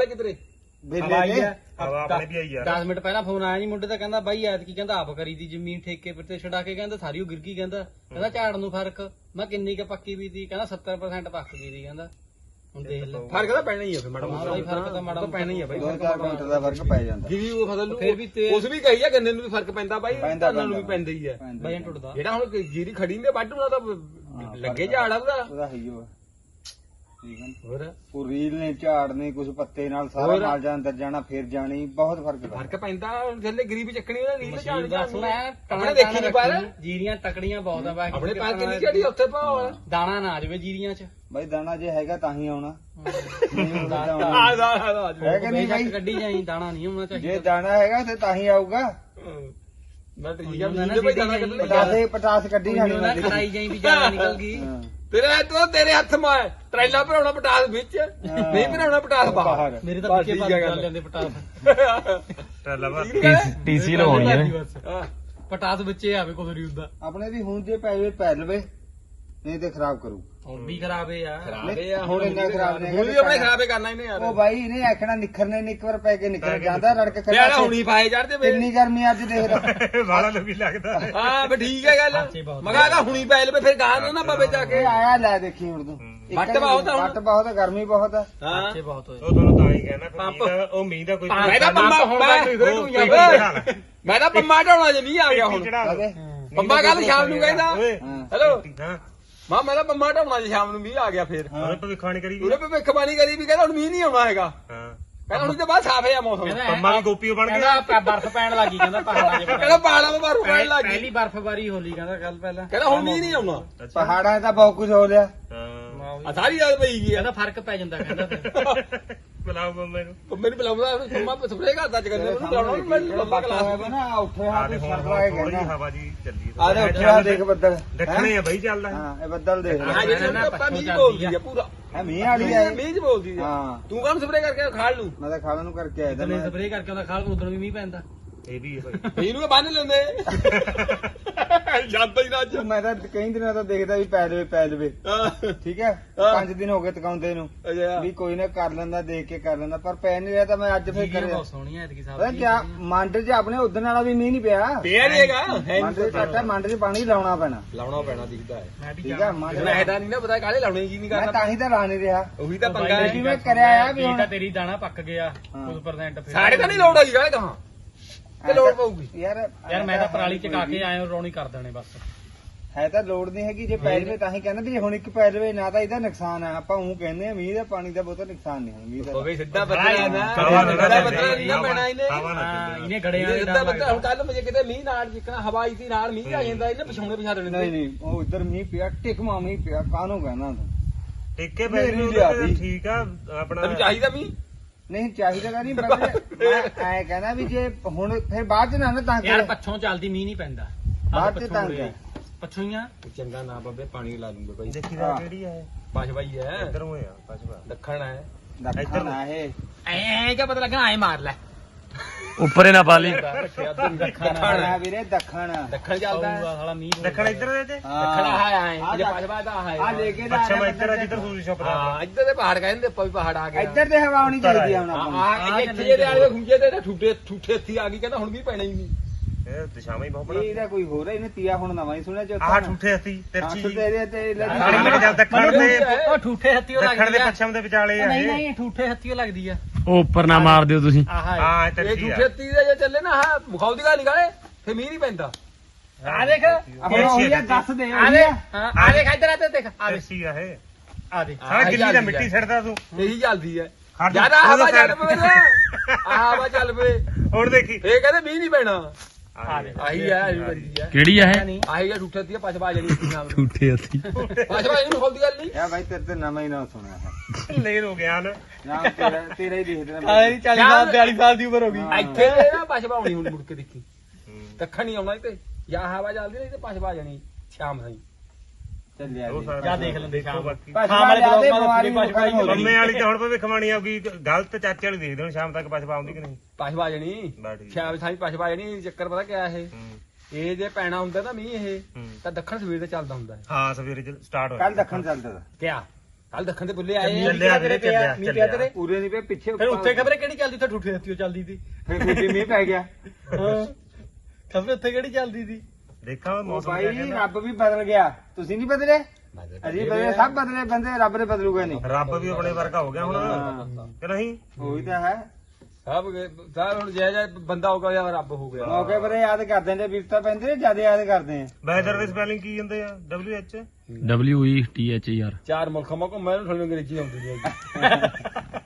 ਵਾਲੇ ਕਿਧਰੇ ਬੇਲੇ ਦੇ ਹਵਾ ਆਪਣੇ ਵੀ ਆਈ ਯਾਰ 10 ਮਿੰਟ ਪਹਿਲਾਂ ਫੋਨ ਆਇਆ ਜੀ ਮੁੰਡੇ ਦਾ ਕਹਿੰਦਾ ਬਾਈ ਐਤਕੀ ਕਹਿੰਦਾ ਆਪ ਕਰੀ ਦੀ ਜ਼ਮੀਨ ਠੇਕੇ ਪਰ ਤੇ ਛਡਾ ਕੇ ਕਹਿੰਦਾ ਸਾਰੀ ਉਹ ਗਿਰ ਗਈ ਕਹਿੰਦਾ। ਕਹਿੰਦਾ ਝਾੜ ਨੂੰ ਫ਼ਰਕ। ਮੈਂ ਕਿੰਨੀ ਕ ਪੱਕੀ ਵੀ ਦੀ? ਕਹਿੰਦਾ 70% ਪੱਕ ਗਈ ਦੀ ਕਹਿੰਦਾ। ਹੁਣ ਦੇਖ ਲੈ। ਫ਼ਰਕ ਤਾਂ ਪੈਣਾ ਹੀ ਆ ਫਿਰ ਮੈਡਮ ਹਾਂ ਬਾਈ ਫ਼ਰਕ ਤਾਂ ਮਾੜਾ ਪੈਣਾ ਹੀ ਆ ਬਾਈ। ਦੋ ਚਾਰ ਮਿੰਟ ਦਾ ਫ਼ਰਕ ਪੈ ਜਾਂਦਾ। ਜਿਵੇਂ ਉਹ ਫਸਲ ਨੂੰ ਫਿਰ ਵੀ ਤੇ- ਉਸ ਵੀ ਕਹੀ ਆ ਗੰਨੇ ਨੂੰ ਵੀ ਫ਼ਰਕ ਪੈਂਦਾ ਬਾਈ ਪੈਂਦਾ, ਧਾਨਾਂ ਨੂੰ ਵੀ ਪੈਂਦਾ। ਪੈਂਦਾ ਹੀ ਹੈ ਪੈਂਦਾ। ਬਾਈ ਟੁੱਟਦਾ। ਜਿਹੜਾ ਹੁਣ ਜੀਰੀ ਖੜੀ ਨੇ ਵੱਢ ਉਹਨਾਂ ਦਾ ਲੱਗੇ ਝਾੜ ਆ ਉਹਦਾ। ਉਹਦਾ ਹੈ ਹੀ ਉਹ ਨਾ? ਹੋਰ? ਉਹ ਰੀਲ ਨੇ ਝਾੜ ਨੇ ਕੁਝ ਪੱਤੇ ਨਾਲ ਸਾਰਾ ਹੋਰ। ਮਾਲ ਜਾਂ ਅੰਦਰ ਜਾਣਾ ਫਿਰ ਜਾਣੀ ਬਹੁਤ ਫ਼ਰਕ ਪੈਂਦਾ। ਫ਼ਰਕ ਪੈਂਦਾ ਥੱਲੇ ਗਰੀਬੀ ਚੱਕਣੀ ਉਹਦਾ ਰੀਲ ਝਾੜ ਮਸ਼ੀਨ ਝਾੜ ਸੁਣਾ ਆਪਣੇ ਦੇਖੀ ਨਹੀਂ ਪਾਇਆ? ਜੀਰੀਆਂ ਤਕੜੀਆਂ ਬਹੁਤ ਆ ਬਾਕੀ ਆਪਣੇ ਪੈਰ ਕਿੰਨੀ ਝਾੜੀ ਉੱਥੇ ਪਾਉ ਦਾਣਾ ਨਾ ਆ ਜਾਵੇ ਜੀਰੀਆਂ 'ਚ। ਬਾਈ ਦਾਣਾ ਜੇ ਹੈਗਾ ਤਾਂ ਹੀ ਆਉਣਾ। ਨਹੀਂ ਹੁੰਦਾ ਤਾਂ ਆਉਣਾ। ਆ ਦਾ ਆ ਦਾ ਹੈ ਕਿ ਨਹੀਂ ਬੇਸ਼ੱਕ ਬਾਈ? ਕੱਢੀ ਜਾਈ ਦਾਣਾ ਨਹੀਂ ਹੋਣਾ ਜੇ ਚਾਹੀਦਾ ਦਾਣਾ ਹੈਗਾ ਤੇ ਤਾਂ ਹੀ ਆਊਗਾ। ਮੈਂ ਤੇ ਠੀਕ ਆ ਵੀ ਭਾਈ ਦਾਣਾ ਕੱਢ ਲਿਆ। ਪਟਾਸੇ ਪਟਾਸ ਕੱਢੀ ਜਾਣੀ। ਉਹਨਾਂ ਜਾਈ ਵੀ ਜ਼ਿਆਦਾ ਨਿਕਲ ਗਈ। ਹਾਂ। ਤੇਰੇ ਤੋਂ ਤੇਰੇ ਹੱਥ ਮਾ ਟਰੈਲਾ ਭਰਾਉਣਾ ਪਟਾਸ ਵਿੱਚ ਨਹੀਂ ਭਰਾਉਣਾ ਪਟਾਸ ਬਾਹਰ। ਬਾਹਰ। ਮੇਰੇ ਤਾਂ ਕਰ ਗੱਲ। ਲੈਂਦੇ ਪਟਾਸ ਟੱਲਾ ਵਾ ਟੀਸੀ ਲਵਾਉਣੀ ਹੈ। ਪਟਾਸ ਬੱਚੇ ਆਵੇ ਕੋਈ ਨਹੀਂ ਹੁੰਦਾ। ਆਪਣੇ ਵੀ ਹੁਣ ਜੇ ਪੈ ਜਾਵੇ ਪੈ ਲਵੇ ਨਹੀਂ ਤੇ ਖਰਾਬ ਕਰੂ। ਹੁਣ ਵੀ ਖਰਾਬੇ ਆ। ਖਰਾਬੇ ਆ ਹੁਣ ਇੰਨਾ ਖਰਾਬ ਨਹੀਂ ਹੁਣ ਵੀ ਆਪਣੇ ਖਰਾਬੇ ਕਰਨਾ ਇਹਨੇ ਯਾਰ। ਉਹ ਬਾਈ ਇਹਨੇ ਆਖਣਾ ਨਿਖਰਨੇ ਨੇ ਇੱਕ ਵਾਰ ਪੈ ਕੇ ਨਿਕਲ ਜਾਂਦਾ ਰੜਕ ਪਿਆਰਾ ਖੜਾ ਹੁਣੀ ਪਾਏ ਚੜਦੇ ਵੇ ਕਿੰਨੀ ਗਰਮੀ ਅੱਜ ਦੇਖ ਲੈ। [LAUGHS] ਵਾਲਾ ਨੂੰ ਵੀ ਲੱਗਦਾ। ਹਾਂ ਫੇ ਠੀਕ ਹੈ ਗੱਲ। ਮਗਾ ਦਾ ਹੁਣੀ ਪੈ ਲਵੇ ਫਿਰ ਗਾਹ ਨੂੰ ਨਾ ਪਵੇ ਜਾ ਕੇ। ਆਇਆ ਲੈ ਦੇਖੀ ਹੁਣ ਤੂੰ। ਵੱਟ ਬਹੁਤ ਆ ਹੁਣ। ਵੱਟ ਬਹੁਤ ਗਰਮੀ ਬਹੁਤ ਆ। ਹਾਂ। ਬਹੁਤ ਹੋਏ ਉਹ ਤੁਹਾਨੂੰ ਤਾਂ ਹੀ ਕਹਿਣਾ ਦਾ ਉਹ ਮੀਂਹ ਦਾ ਕੋਈ ਮੈਂ ਤਾਂ ਪੰਮਾ ਮੈਂ ਮੈਂ ਤਾਂ ਪੰਮਾ ਢਾਉਣਾ ਜੇ ਨਹੀਂ ਆ ਗਿਆ ਹੁਣ। ਪੰਮਾ ਕੱਲ ਸ਼ਾਮ ਨੂੰ ਕਹਿੰਦਾ। ਹਾਂ ਹੈਲੋ। ਮਾ ਮੈਂ ਤਾਂ ਪੰਮਾ ਢਾਉਣਾ ਜੇ ਸ਼ਾਮ ਨੂੰ ਮੀਂਹ ਆ ਗਿਆ ਫਿਰ। ਉਹਨੇ ਭਵਿੱਖਬਾਣੀ ਕਰੀ ਉਹਨੇ ਭਵਿੱਖਬਾਣੀ ਕਰੀ ਵੀ ਕਹਿੰਦਾ ਹੁਣ ਮੀਂਹ ਨਹੀਂ ਆਉਣਾ ਹੈਗਾ। ਹਾਂ। ਕਹਿੰਦਾ ਹੁਣ ਤੇ ਬਾਅਦ ਸਾਫ਼ ਹੈ ਮੌਸਮ। ਪੰਮਾ ਵੀ ਗੋਪੀਓ ਬਣ ਗਿਆ ਕਹਿੰਦਾ ਬਰਫ਼ ਪੈਣ ਲੱਗੀ ਕਹਿੰਦਾ ਪਹਾੜਾਂ 'ਚ ਕਹਿੰਦਾ ਪਾਲਾ ਮੇ ਬਾਰੂ ਪੈਣ ਲੱਗ ਗਈ। ਪਹਿਲੀ ਬਰਫ਼ਬਾਰੀ ਹੋਲੀ ਕਹਿੰਦਾ ਕੱਲ ਪਹਿਲਾਂ। ਕਹਿੰਦਾ ਹੁਣ ਮੀਂਹ ਨਹੀਂ ਆਉਣਾ। ਪਹਾੜਾਂ 'ਚ ਤਾਂ ਬਹੁਤ ਕੁਝ ਹੋ ਲਿਆ ਹਾਂ। ਆ ਸਾਰੀ ਰਾਤ ਪਈ ਗਈ ਆ। ਕਹਿੰਦਾ ਫ਼ਰਕ ਪੈ ਜਾਂਦਾ ਕਹਿੰਦਾ ਫਿਰ। ਬੁਲਾਓ ਬੰਮੇ ਨੂੰ। ਪੰਮੇ ਨੂੰ ਬੁਲਾਉਂਦਾ ਪੰਮਾ ਸਪਰੇ ਕਰਦਾ ਅੱਜ ਕਹਿੰਦੇ ਉਹਨੂੰ ਬੁਲਾਉਣਾ ਮੈਂ ਹੋਇਆ ਕਲਾਸ ਨਾ ਉੱਠੇ ਆ ਹਾਂ ਦੇ ਤੇ ਹੁਣ ਸਰਪਰਾ ਥੋੜੀ ਕਹਿੰਦਾ ਹਵਾ ਜੀ ਚੱਲੀ ਆ। ਦੇ ਆ ਦੇਖ ਬੱਦਲ। ਦੱਖਣੇ ਆ ਬਈ ਚੱਲਦਾ। ਹਾਂ ਇਹ ਬੱਦਲ ਦੇਖ ਹਾਂ ਜਿਹੜੀ ਉਹਨੂੰ ਆਪਾਂ ਮੀਂਹ ਬੋਲਦੀ ਆ ਪੂਰਾ। ਹੈ ਮੀਂਹ ਵਾਲੀ ਆ ਇਹ। ਮੀਂਹ ਚ ਬੋਲਦੀ ਆ। ਹਾਂ। ਤੂੰ ਕਾਹਨੂੰ ਸਪਰੇ ਕਰਕੇ ਖਾਲ ਨੂੰ ਮੈਂ ਤਾਂ ਖਾਣ ਨੂੰ ਕਰਕੇ ਆਇਆ ਤਾਂ ਮੈਂ ਸਪਰੇਅ ਕਰਕੇ ਉਹਦਾ ਖਾਲ ਉਦੋਂ ਵੀ ਮੀਂਹ ਪੈਂਦਾ। ਇਹ ਵੀ ਹੈ ਭਾਈ ਇਹਨੂੰ ਕਿ ਬੰਨ ਲੈਂਦੇ। ਜਾਂਦਾ ਹੀ ਨਾ ਅੱਜ। ਮੈਂ ਤਾਂ ਕਈ ਦਿਨਾਂ ਤੋਂ ਦੇਖਦਾ ਵੀ ਪੈ ਲਵੇ ਪੈ ਲਵੇ ਹਾਂ। ਠੀਕ ਹੈ? ਹਾਂ। ਪੰਜ ਦਿਨ ਹੋ ਗਏ ਤਕਾਉਂਦੇ ਨੂੰ। ਵੀ ਕੋਈ ਨਾ ਕਰ ਲੈਂਦਾ ਦੇਖ ਕੇ ਕਰ ਲੈਂਦਾ ਪਰ ਪੈ ਨਹੀਂ ਰਿਹਾ ਤਾਂ ਮੈਂ ਅੱਜ ਫੇਰ ਕਰਿਆ। ਬਹੁਤ ਸੋਹਣੀ ਹੈ ਐਤਕੀ ਸਾਹਿਬ ਕਿਆ ਮੰਡ 'ਚ ਆਪਣੇ ਉਦਣ ਵਾਲਾ ਵੀ ਮੀਂਹ ਨਹੀਂ ਪਿਆ। ਪਿਆ ਨਹੀਂ ਹੈਗਾ ਹੈ ਮੰਡ 'ਚ ਘੱਟ ਮੰਡ 'ਚ ਪਾਣੀ ਲਾਉਣਾ ਪੈਣਾ। ਲਾਉਣਾ ਪੈਣਾ ਦਿਖਦਾ ਹੈ। ਮੈਂ ਵੀ ਠੀਕ ਹੈ ਮੰਡ ਜਿਹੜਾ ਇਹਦਾ ਨਹੀਂ ਨਾ ਪਤਾ ਕਾਲੇ ਲਾਉਣੇ ਕੀ ਨਹੀਂ ਮੈਂ ਕਰਦਾ ਤਾਂ ਹੀ ਤਾਂ ਲਾ ਨਹੀਂ ਰਿਹਾ। ਉਹੀ ਤਾਂ ਪੰਗਾ ਹੈ। ਮੈਂ ਕਰਿਆ ਆ ਵੀ ਹੁਣ? ਤਾਂ ਤੇਰੀ ਦਾਣਾ ਪੱਕ ਗਿਆ ਹਾਂ। ਕੁਝ ਪਰਸੈਂਟ ਫਿਰ। ਸਾਡੇ ਤਾਂ ਨਹੀਂ ਲੋੜ ਹੈਗੀ ਕਾਲੇ ਕਹਾਂ ਤੇ ਲੋੜ ਪਊਗੀ। ਯਾਰ ਯਾਰ ਮੈਂ ਤਾਂ ਪਰਾਲੀ ਚਕਾ ਕੇ ਆਇਆ ਰੌਣੀ ਕਰ ਦੇਣੇ ਬਸ। ਹੈ ਤਾਂ ਲੋੜ ਨਹੀਂ ਹੈਗੀ ਜੇ ਪੈ ਜਵੇ ਤਾਂ ਹੀ ਕਹਿੰਦੇ ਵੀ ਹੁਣ ਇੱਕ ਪੈ ਜਵੇ ਨਾ ਤਾਂ ਇਹਦਾ ਨੁਕਸਾਨ ਆ। ਆਪਾਂ ਉਹ ਕਹਿੰਦੇ ਆ ਮੀਂਹ ਦਾ ਪਾਣੀ ਦਾ ਬਹੁਤਾ ਨੁਕਸਾਨ ਨਹੀਂ ਹੈ ਮੀਂਹ ਦਾ ਹੋਵੇ ਸਿੱਧਾ ਬੱਦਲਾ ਸਿੱਧਾ ਨਹੀਂ। ਪੈਣਾ ਇਹਨੇ। ਗੜਿਆਂ ਦੇ ਸਿੱਧਾ ਬੱਦਲਾ ਹੁਣ ਕੱਲ ਮੁਝੇ ਕਿਤੇ ਮੀਂਹ ਨਾਲ ਜਿੱਕਣਾ ਹਵਾ ਆਈ ਸੀ ਨਾਲ ਮੀਂਹ ਆ ਜਾਂਦਾ ਇਹਨੇ ਪਿਛਾਉਣੇ ਪਿਛਾ ਦੇਣੇ ਨਹੀਂ ਨਹੀਂ ਉਹ ਇੱਧਰ ਮੀਂਹ ਪਿਆ ਟਿਕਮਾ ਮੀਂਹ ਪਿਆ ਕਾਹਨੂੰ ਕਹਿਣਾ ਤੂੰ? ਟਿੱਕੇ ਪੈ ਦੀ। ਠੀਕ ਆ ਆਪਣਾ ਤੈਨੂੰ ਚਾਹੀਦਾ ਮੀਂਹ? ਨਹੀਂ ਚਾਹੀਦਾ ਤਾਂ ਨਹੀਂ ਬੰਦੇ ਮੈਂ ਐ ਕਹਿੰਦਾ ਵੀ ਜੇ ਹੁਣ ਫਿਰ ਬਾਅਦ ਚ ਨਾ ਨਾ ਤਾਂ ਯਾਰ ਪੱਛੋਂ ਚੱਲਦੀ ਮੀਂਹ ਨਹੀਂ ਪੈਂਦਾ। ਬਾਅਦ ਚ ਹੈ। ਪੱਛੋਂ ਹੀ ਆ। ਚੰਗਾ ਨਾ ਬੱਬੇ ਪਾਣੀ ਲਾ ਲੂੰਗਾ ਬਾਈ। ਦੇਖੀ ਦਾ ਕਿਹੜੀ ਹੈ ਪਾਸ਼ ਬਾਈ ਹੈ। ਇਧਰੋਂ ਆ ਪਛਵਾ ਦੱਖਣ ਹੈ ਦੱਖਣ ਆ ਇਹ। ਐ ਕਿਆ ਪਤਾ ਲੱਗਣਾ ਐ ਮਾਰ ਲੈ। ਉੱਪਰੇ ਨਾ ਪਾ ਲਈ। ਦੱਖਣ। ਆ ਹੈ ਵੀਰੇ ਦੱਖਣ। ਦੱਖਣ ਚੱਲਦਾ ਹੈ। ਸਾਲਾ ਮੀਂਹ ਦੱਖਣ ਇੱਧਰ ਦੇ ਤੇ? ਦੱਖਣ ਹਾਂ ਹੈ ਆਏ ਆਹ ਇਹ ਦਾ ਆ ਲੈ ਕੇ ਪੱਛਮ ਇੱਧਰ ਆ ਜਿੱਧਰ ਸੂਰਜ ਛੁਪਦਾ ਹਾਂ ਇੱਧਰ ਦੇ ਪਹਾੜ ਕਹਿੰਦੇ ਆਪਾਂ ਵੀ ਪਹਾੜ ਆ ਗਿਆ ਇੱਧਰ ਤੇ ਹਵਾ ਆਉਣੀ ਚਾਹੀਦੀ ਆ ਹੁਣ ਆਪਾਂ ਨੂੰ। ਆ ਇੱਥੇ ਜਿਹੜੇ ਵਾਲੇ ਖੁੰਝੇ ਤੇ ਠੂਠੇ ਠੂਠੇ ਇੱਥੇ ਆ ਗਈ ਕਹਿੰਦਾ ਹੁਣ ਵੀ ਪੈਣਾ ਹੀ ਨਹੀਂ। ਇਹ ਦਿਸ਼ਾਵਾਂ ਹੀ ਬਹੁਤ ਇਹ ਬੜਾ। ਇਹਦਾ ਕੋਈ ਹੋਰ ਹੈ ਇਹਨੇ ਤੀਆ ਹੁਣ ਨਵਾਂ ਹੀ ਸੁਣਿਆ ਚੌਥਾ ਆਹ ਠੂਠੇ ਅਸੀਂ ਤਿਰਚੀ। ਹਾਂ, ਤੇਰੇ ਤੇ ਲੱਗੀ ਆਹ ਮੈਂ ਕਿਹਾ ਦੱਖਣ ਦੇ ਉਹ ਠੂਠੇ ਹੱਥੀਓ ਦੱਖਣ ਲੱਗਦੀ ਦੇ ਆ। ਪੱਛਮ ਦੇ ਵਿਚਾਲੇ ਆ ਨਹੀਂ ਇਹ। ਨਹੀਂ ਠੂਠੇ ਹੱਥੀਓ ਲੱਗਦੀ ਆ। ਉਹ ਉੱਪਰ ਨਾ ਮਾਰ ਦਿਓ ਤੁਸੀਂ। ਆਹ ਹਾਂ। ਇਹ ਇਹ ਤਿਰਚੀ ਆ। ਠੂਠੇ ਤੀ ਦੇ ਜੇ ਚੱਲੇ ਨਾ ਹਾਂ ਮੁਖਾਉ ਦੀ ਗੱਲ ਨਿਕਾਲੇ ਫੇ ਮੀਂਹ ਨਹੀਂ ਪੈਂਦਾ। ਆ ਦੇਖ ਹੁਣ ਉਹੀ ਆ ਦੱਸ ਦੇ ਆ। ਦੇਖ। ਆ ਹਾਂ, ਆ ਦੇਖ ਇੱਧਰ ਆ ਤੇ ਦੇਖ ਆ ਦੇਖ। ਤਿਰਚੀ ਆ ਇਹ। ਆ ਦੇਖ। ਸਾਰਾ ਆਹੀ ਗਿੱਲੀ ਦਾ ਚੱਲਦੀ ਮਿੱਟੀ ਆ। ਛੱਡਦਾ ਤੂੰ। ਇਹੀ ਚੱਲਦੀ ਹੈ ਜ਼ਿਆਦਾ ਉਹਦੇ ਹਵਾ ਚੱਲ side- ਪਵੇ ਨਾ। ਆਹ ਹਵਾ ਚੱਲ ਪਵੇ। ਹੁਣ ਦੇਖੀ। ਫੇ ਕਹਿੰਦੇ ਮੀਂਹ ਨਹੀਂ ਪੈਣਾ। ਦੇ ਆਹੀ ਹੈ। ਆਹੀ ਹੈ ਕਿਹੜੀ ਆ ਇਹ? ਆਹੀ ਹੈ ਠੂਠੇ ਤੀ ਪਛ ਬਾ ਜਣੀ ਨਾਮ। ਝੂਠੇ ਹੱਥੀ ਪਛ ਬਾ ਇਹਨੂੰ ਖੋਲਦੀ ਗੱਲ ਨਹੀਂ। ਯਾ ਭਾਈ ਤੇਰੇ ਤੇ ਨਵਾਂ ਹੀ ਨਾ ਸੁਣਿਆ ਹੈ। ਲੈ ਲੋ ਗਿਆਨ ਨਾਮ ਤੇਰਾ ਤੇਰਾ ਹੀ ਦੇਖ ਦੇਣਾ ਆ 40 ਸਾਲ 42 ਸਾਲ ਦੀ ਉਮਰ ਹੋ ਗਈ। ਹਾਂ। ਇੱਥੇ ਨਾ ਪਛ ਬਾਉਣੀ ਹੁਣ ਮੁੜ ਕੇ ਦੇਖੀ। ਦੱਖਣ ਨਹੀਂ ਆਉਣਾ ਤੇ ਜਾਂ ਹਵਾ ਚੱਲਦੀ ਨਹੀਂ ਤੇ ਪਛ ਬਾ ਜਣੀ ਸ਼ਾਮ ਤਾਈਂ ਚੱਲਿਆ ਉਹ ਜੀ। ਸਾਰਾ ਜਾ ਦੇਖ ਲੈਂਦੇ ਦੇਖੋ ਸ਼ਾਮ। ਬਾਕੀ। ਭਾਸ਼ਾ ਹਾਂ, ਵਾਲੇ ਵਾਲੇ ਬਲੌਗਾਂ ਦਾ ਬਿਮਾਰੀ ਭਾਸ਼ਾ ਵਾਲੀ ਹੋ ਮੰਮੇ ਵਾਲੀ ਤਾਂ ਹੁਣ ਭਵਿੱਖ ਬਾਣੀ ਆਉਗੀ ਗਲਤ ਚਾਚੇ ਵਾਲੀ ਦੇਖਦੇ ਹੁਣ ਸ਼ਾਮ ਤੱਕ ਪਛਵਾ ਆਉਂਦੀ ਕਿ ਨਹੀਂ? ਪਛ ਬਾ ਜਣੀ। ਬਾ ਠੀਕ। ਸ਼ਾਮ ਥਾਈ ਪਛ ਬਾ ਜਣੀ ਚੱਕਰ ਪਤਾ ਕਿਆ ਇਹ? ਹੂੰ, ਇਹ ਜੇ ਪੈਣਾ ਹੁੰਦਾ ਨਾ ਮੀਂਹ ਇਹ ਹੂੰ। ਤਾਂ ਦੱਖਣ ਸਵੇਰ ਤੇ ਚੱਲਦਾ ਹੁੰਦਾ ਹੈ ਹਾਂ ਸਵੇਰੇ ਸਟਾਰਟ ਹੋ ਕੱਲ ਦੱਖਣ ਚੱਲਦਾ ਤਾ। ਕਿਆ? ਕੱਲ ਦੱਖਣ ਤੇ ਬੁੱਲੇ ਆਏ ਆ। ਚੱਲਿਆ ਵੀਰੇ ਚੱਲਿਆ ਮੀਂਹ ਪਿਆ ਤੇਰੇ? ਪੂਰੇ ਨਹੀਂ ਪਏ ਪਿੱਛੇ ਫਿਰ ਉੱਥੇ ਖਬਰੇ ਕਿਹੜੀ ਚੱਲਦੀ ਉੱਥੇ ਠੂਠੇ ਹੱਥੀਓ ਚੱਲਦੀ ਸੀ? ਫਿਰ ਦੂਜੀ ਮੀਂਹ ਪੈ ਗਿਆ। ਖਬਰ ਉੱਥੇ ਕਿਹੜੀ ਚੱਲਦੀ ਸੀ? ਦੇਖਾਂ ਉਹ ਮੌਸਮ ਭਾਈ ਕਿਆ ਕਹਿੰਦਾ। ਰੱਬ ਵੀ ਬਦਲ ਗਿਆ। ਤੁਸੀਂ ਨਹੀਂ ਬਦਲੇ? ਅਸੀਂ ਬਦਲੇ ਸਭ ਬਦਲੇ ਬੰਦੇ ਰੱਬ ਨੇ ਬਦਲੂਗਾ ਨਹੀਂ। ਰੱਬ ਵੀ ਆਪਣੇ ਵਰਗਾ ਹੋ ਗਿਆ ਹੁਣ। ਕਿ ਨਹੀਂ? ਉਹੀ ਤਾਂ ਹੈ। ਸਭ ਸਭ ਹੁਣ ਜੈ ਜੈ ਬੰਦਾ ਹੋ ਗਿਆ ਜਾਂ ਰੱਬ ਹੋ ਗਿਆ। ਮੌਕੇ ਪਰ ਯਾਦ ਕਰਦੇ ਨੇ ਵਿਰਤਾ ਪੈਂਦੇ ਨੇ ਜ਼ਿਆਦਾ ਯਾਦ ਕਰਦੇ ਆ ਵੈਦਰ ਦੀ ਸਪੈਲਿੰਗ ਕੀ ਹੁੰਦੇ ਆ? W H E T H E R ਚਾਰ ਮੁਲਕਾਂ ਮਾ ਘੁੰਮਿਆ ਨੂੰ ਤੁਹਾਨੂੰ ਅੰਗਰੇਜ਼ੀ ਆਉਂਦੀ ਹੈਗੀ [LAUGHS]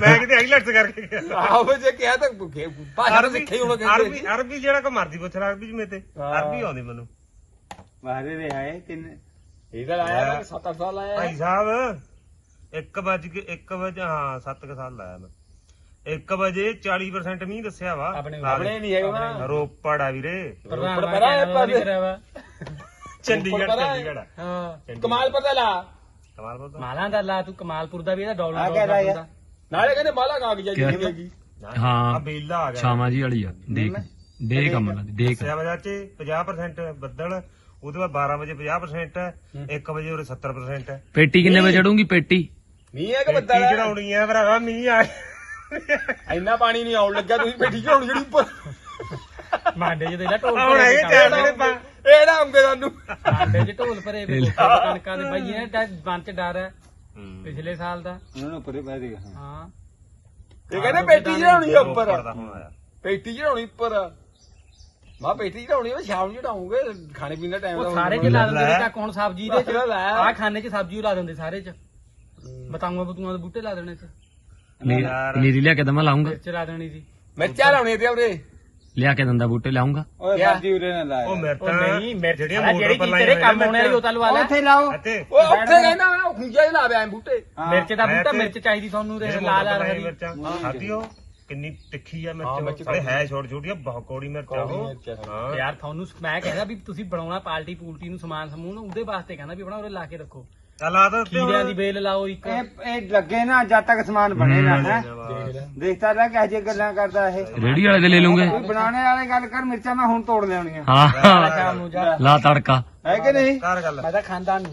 ਮੈਂ ਕਿਤੇ ਆਈਲੈਟਸ ਕਰਕੇ ਗਿਆ। ਆਹੋ ਜੇ ਕਿਹਾ ਤਾਂ ਭੁੱਖੇ ਭਾਸ਼ਾ ਤਾਂ ਸਿੱਖੇ ਹੋਣਾ ਅਰਬੀ ਕਹਿੰਦੇ ਅਰਬੀ ਜਿਹੜਾ ਕੋ ਮਰਦੀ ਪੁੱਛ ਰਿਹਾ ਅਰਬੀ ਮੇਤੇ ਹਾਂ। ਅਰਬੀ ਆਉਂਦੀ ਮੈਨੂੰ। ਬਾਹਰੇ ਰਿਹਾ ਹੈ ਤਿੰਨ ਇਹ ਤਾਂ ਆਇਆ 7-8 ਸਾਲ ਆਇਆ ਭਾਈ ਸਾਹਿਬ 1 ਵਜ ਕੇ 1 ਵਜੇ ਹਾਂ 7 ਕ ਸਾਲ ਲਾਇਆ ਮੈਂ। 1 ਵਜੇ 40% ਮੀਂਹ ਦੱਸਿਆ ਵਾ। ਆਪਣੇ- ਆਪਣੇ ਨਹੀਂ ਹੈਗਾ। ਨਾ ਰੋਪੜ ਆ ਵੀਰੇ। ਪ੍ਰਧਾਨ ਉੱਪਰ ਪਰਾਂ ਹੈ ਪਰ- ਕਰਿਆ ਵਾ ਚੰਡੀਗੜ੍ਹ ਉੱਪਰ ਪਰਾਂ ਹੈ। ਚੰਡੀਗੜ੍ਹ ਹਾਂ। ਕਮਾਲ ਪਰ ਲਾ। ਕਮਾਲ ਬੋਲਦਾ ਮਾਲਾਂ ਦਾ ਲਾ ਤੂੰ ਕਮਾਲਪੁਰ ਦਾ ਵੀ ਇਹਦਾ ਡਾਲਰ ਆ ਕਿਆ ਲਾਇਆ? ਨਾਲੇ ਕਹਿੰਦੇ ਮਾਲਾ ਕਾਗ ਜਾਈ ਕਿਆ? ਹੈਗੀ ਹਾਂ। ਆ ਬੇਲਾ ਆ ਗਿਆ। ਛਾਵਾਂ ਜੀ ਵਾਲੀ ਆ। ਦੇਖ ਦੇ ਕਮਲ ਦੀ ਦੇਖ। ਦੱਸਿਆ ਵਜਾ ਚ 50% ਬੱਦਲ ਉਹਦੇ ਬਾਅਦ 12 ਵਜੇ 50% ਹੈ। 1 ਵਜੇ ਉਰੇ 70% ਹੈ ਪੇਟੀ ਕਿੰਨੇ ਵਜੇ ਚੜੂਗੀ? ਪੇਟੀ? ਮੀਂਹ ਹੈ ਕਿ ਕੀ ਬੱਦਲ? ਹੈ ਚੜਾਉਣੀ ਆ ਭਰਾਵਾ ਮੀਂਹ ਆ। ਇੰਨਾ ਪਾਣੀ ਨਹੀਂ ਆਉਣ ਲੱਗਾ ਤੁਸੀਂ ਬੈਠੀ ਚੜਾਉਣ ਜਿਹੜੀ ਉੱਪਰ। ਮਾਂਡੇ ਚ ਤੇਰਾ ਢੋਲ ਹੁਣ ਇਹ ਭਰੇ ਚਾਰ ਦਿਨ ਪਾ- ਇਹ ਨਾ ਆਉਂਗੇ ਸਾਨੂੰ। ਮਾਂਡੇ ਚ ਢੋਲ ਭਰੇ ਵੇ ਕਣਕਾਂ ਦੇ ਬਾਈ ਇਹ ਤਾਂ ਮਨ ਚ ਡਰ ਹੈ। ਪਿਛਲੇ ਸਾਲ ਦਾ। ਉਹਨਾਂ ਨੂੰ ਉੱਪਰੇ ਪੈ ਦੇਗਾ ਹਾਂ। ਇਹ ਕਹਿੰਦੇ ਪੇਟੀ ਚੜਾਉਣੀ ਆ ਉੱਪਰ। ਦਾ ਪੇਟੀ ਚੜਾਉਣੀ ਉੱਪਰ। ਮਾ ਪੇਟੀ ਚੜਾਉਣੀ ਆ ਸ਼ਾਮ ਨੂੰ ਚੜਾਉਂਗੇ ਖਾਣੇ ਪੀਣ ਦਾ ਟਾਈਮ ਉਹ ਸਾਰੇ ਚ ਲਾ ਦਿੰਦੇ ਚੱਕ ਹੁਣ ਸਬਜ਼ੀ ਦੇ ਲੈ ਲੈ। ਆ ਖਾਣੇ ਚ ਸਬਜ਼ੀ ਲਾ ਦਿੰਦੇ ਸਾਰੇ ਚ। ਬਤਾਉਂਗਾ ਬਤੂਆਂ ਦੇ ਬੂਟੇ ਲਾ ਦੇਣੇ ਚ। ਨੀਰੀ ਲਿਆ ਕੇ ਦਮਾ ਲਾਉਂਗਾ। ਮਿਰਚ ਲਾ ਦੇਣੀ ਸੀ। ਮਿਰਚਾਂ ਲਾਉਣੀ ਤੇ ਉਹਦੇ ਲਿਆ ਕੇ ਦਿੰਦਾ ਬੂਟੇ ਲਾਉਂਗਾ। ਓਏ ਸਾਡੀ ਉਰੇ ਨਾ ਲਾਇਆ ਉਹ ਮਿਰਚਾਂ ਨਹੀਂ ਮਿਰਚ ਜਿਹੜੀਆਂ ਮੋਟਰ ਜਿਹੜੀ ਪਰ ਚੀਜ਼ ਲਾਈਆਂ ਤੇਰੇ ਕੰਮ ਆਉਣੇ ਵਾਲੀ ਉਹ ਤਾਂ ਲਵਾ ਲੈ ਉੱਥੇ ਲਾਓ ਅਤੇ ਉੱਥੇ ਕਹਿੰਦਾ ਮੈਂ ਖੁੰਝਾ ਹੀ ਲਾਵੇ ਐ ਬੂਟੇ। ਹਾਂ। ਮਿਰਚ ਦਾ ਬੂਟਾ ਤੇ- ਮਿਰਚ ਚਾਹੀਦੀ ਤੁਹਾਨੂੰ ਤੇ ਲਾਲ ਲਾਲ ਹਰੀ। ਮਿਰਚਾਂ। ਖਾਧੀ ਉਹ? ਕਿੰਨੀ ਤਿੱਖੀ ਆ ਮਿਰਚ ਮਿਰਚ ਸਾਰੇ ਹੈ ਛੋਟੀ ਛੋਟੀਆਂ ਬਹੁਤ ਕੌੜੀ ਮਿਰਚ ਆ ਉਹ। ਮਿਰਚ ਆ। ਹਾਂ। ਯਾਰ ਤੁਹਾਨੂੰ ਮੈਂ ਕਹਿੰਦਾ ਵੀ ਤੁਸੀਂ ਬਣਾਉਣਾ ਪਾਰਟੀ ਪੂਲਟੀ ਨੂੰ ਸਮਾਨ ਸਮੂਨ ਉਹਦੇ ਵਾਸਤੇ ਕਹਿੰਦਾ ਵੀ ਆਪਣਾ ਉਰੇ ਲਾ ਕੇ ਰੱਖੋ। ਆ ਤਾਂ ਉੱਤੇ ਖੀਰਿਆਂ ਹੁਣ। ਦੀ ਬੇਲ ਲਾਓ ਇੱਕ। ਇਹ ਇਹ ਲੱਗੇ ਨਾ ਜਦ ਤੱਕ ਸਮਾਨ ਬਣੇ ਨਾ ਹੈ। ਦੇਖਤਾ ਲੈ। ਕਿਹੋ ਜਿਹੀ ਗੱਲਾਂ ਕਰਦਾ ਇਹ। ਰੇੜੀ ਵਾਲੇ ਦੇ ਲੈ ਲੂੰਗੇ ਕੋਈ ਬਣਾਉਣੇ ਵਾਲੇ ਗੱਲ ਕਰ ਮਿਰਚਾਂ ਮੈਂ ਹੁਣ ਤੋੜ ਲਿਆਉਣੀਆਂ। ਹਾਂ। ਸ਼ਾਮ ਨੂੰ ਜਾ। ਲਾ ਤੜਕਾ। ਹੈ ਕਿ ਨਹੀਂ? ਕਰ ਗੱਲ। ਮੈਂ ਤਾਂ ਖਾਂਦਾ ਨਹੀਂ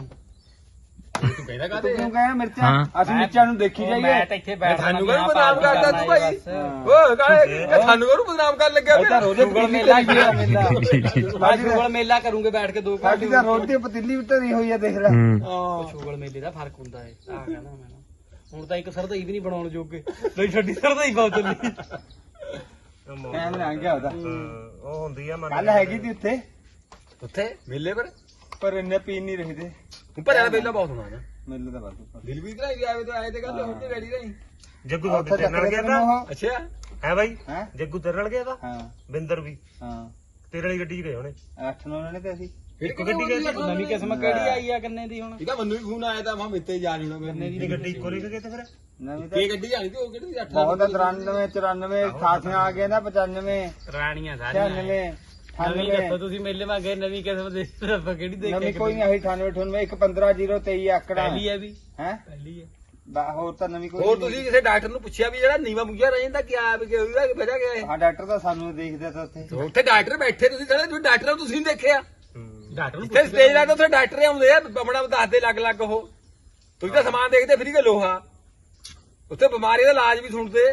ਤੂੰ ਕਹਿੰਦਾ ਤੂੰ ਕਾਤੇ ਕਿਉਂ ਕਹਿਆ ਮਿਰਚਾਂ? ਹਾਂ। ਅਸੀਂ ਮਿਰਚਾਂ ਨੂੰ ਦੇਖੀ ਜਾਈਏ। ਮੈਂ ਤਾਂ ਇੱਥੇ ਬੈਠ ਸਾਨੂੰ ਕਿਹਨੂੰ ਬਦਨਾਮ ਕਰਦਾ ਤੂੰ ਭਾਈ। ਓ ਕਾਲੇ ਸਾਨੂੰ ਕਿਹਨੂੰ ਬਦਨਾਮ ਕਰਨ ਲੱਗਿਆ ਇਹ ਤਾਂ ਫਿਰ? ਰੋਜ਼ੇ ਸ਼ੂਗਰ ਪਤੀਲੀ [LAUGHS] ਮੇਲਾ ਕਰੂੰਗੇ ਬੈਠ ਕੇ ਦੋ ਸਾਡੀ ਤਾਂ ਰੋਟੀ ਪਤੀਲੀ ਵੀ ਧਰੀ ਹੋਈ ਆ ਦੇਖ ਲੈ। ਹੂੰ। ਸ਼ੂਗਰ ਮੇਲੇ ਦਾ ਫ਼ਰਕ ਹੁੰਦਾ ਹੈ ਆ ਕਹਿੰਦਾ ਮੈਂ ਹੁਣ ਤਾਂ ਇੱਕ ਸਰਦਈ ਵੀ ਨਹੀਂ ਬਣਾਉਣ ਜੋਗੇ। ਨਹੀਂ ਛੱਡੀ ਸਰਦਈ ਬਹੁਤ ਚੱਲੀ। ਟਾਈਮ ਲੰਘ ਗਿਆ ਉਹਦਾ। ਹਾਂ, ਉਹ ਹੁੰਦੀ ਆ ਮਨ ਕੱਲ ਹੈਗੀ ਤੀ ਉੱਥੇ। ਉੱਥੇ? ਮੇਲੇ ਪਰ? ਪਰ ਇੰਨੇ ਪੀਣ ਨਹੀਂ ਰਹੇ ਤੇ ਭਰਿਆ ਵੇਲਾ ਬਹੁਤ ਹੋਣਾ ਨਾ। ਮੈਨੂੰ ਤਾਂ ਬਸ ਦਿਲ ਵੀ ਤਰਾਈ ਆਵੇ ਤਾਂ ਆਏ ਤੇ ਗੱਲ ਹੁਣ ਤੇ ਰੈਡੀ ਰਹੀ ਜੱਗੂ ਤੁਹਾਡੇ ਤੇਰੇ ਨਾਲ ਗਿਆ ਤਾਂ? ਅੱਛਾ। ਹੈ ਬਾਈ? ਹੈ? ਜੱਗੂ ਤੇਰੇ ਨਾਲ ਗਿਆ ਤਾਂ? ਹਾਂ। ਬਿੰਦਰ ਵੀ। ਹਾਂ। ਤੇਰੇ ਵਾਲੀ ਗੱਡੀ 'ਚ ਗਏ ਹੋਣੇ। ਅੱਠ ਨੌ ਨੇ ਤੇ ਅਸੀਂ। ਇੱਕ ਗੱਡੀ ਗਈ ਸੀ? ਨਵੀਂ ਕਿਸਮ ਕਿਹੜੀ ਆਈ ਆ ਕੰਨੇ ਦੀ ਹੁਣ? ਇਹਦਾ ਮੈਨੂੰ ਵੀ ਫੋਨ ਆਇਆ ਤਾਂ ਮੈਂ ਮਿੱਤੇ ਜਾ ਨਹੀਂ ਹੋਣਾ ਮੇਰੇ ਇਹ ਗੱਡੀ ਇੱਕੋ ਲੈ ਕੇ ਗਏ ਤੇ ਫਿਰ? ਨਵੀਂ ਤਾਂ ਇਹ ਗੱਡੀ ਜਾਣੀ ਤੇ ਉਹ ਕਿਹੜੀ ਅੱਠ ਬਹੁਤ 93 94 88 ਆ ਗਏ ਨਾ 95 ਰਾਣੀਆਂ ਸਾਰੀਆਂ 96 ਨਵੀਂ 98 ਦੱਸੋ ਤੁਸੀਂ ਮੇਲੇ ਮਾ ਗਏ ਨਵੀਂ ਕਿਸਮ ਦੇ ਆਪਾਂ ਕਿਹੜੀ ਦੇਖ ਨਵੀਂ ਕੇ ਕੋਈ ਨਹੀਂ ਆਹੀ 98 98 ਇੱਕ 15023 ਆਕੜਾ। ਪਹਿਲੀ ਹੈ ਵੀ? ਹੈ? ਪਹਿਲੀ ਹੈ। ਹੋਰ ਤਾਂ ਨਵੀਂ ਕੋਈ ਹੋਰ ਨਹੀਂ। ਤੁਸੀਂ ਕਿਸੇ ਡਾਕਟਰ ਨੂੰ ਪੁੱਛਿਆ ਵੀ ਜਿਹੜਾ ਨੀਵਾ ਮੁੰਜਾ ਰਹਿ ਜਾਂਦਾ ਕੀ ਆ ਵੀ ਕਿ ਉਹਦਾ ਕਿ ਵਜ੍ਹਾ ਕਿਆ ਹੈ ਹਾਂ ਡਾਕਟਰ ਤਾਂ ਸਾਨੂੰ ਦੇਖਦੇ ਤਾਂ ਉੱਥੇ। ਉੱਥੇ ਡਾਕਟਰ ਬੈਠੇ ਤੁਸੀਂ ਥੋੜੇ ਤੁਸੀਂ ਡਾਕਟਰ ਨੂੰ ਤੁਸੀਂ ਨੀ ਦੇਖਿਆ ਡਾਕਟਰ ਨੂੰ ਜਿੱਥੇ ਸਟੇਜ ਲਾ ਤਾਂ ਉੱਥੇ ਡਾਕਟਰ ਹੀ ਆਉਂਦੇ ਆ ਬਮਣਾ ਦੱਸਦੇ ਲੱਗ ਲੱਗ ਉਹ। ਤੁਸੀਂ ਤਾਂ ਸਮਾਨ ਦੇਖਦੇ ਫਰੀ ਕੇ ਲੋਹਾ ਉੱਥੇ ਬਿਮਾਰੀ ਦਾ ਇਲਾਜ ਵੀ ਸੁਣਦੇ।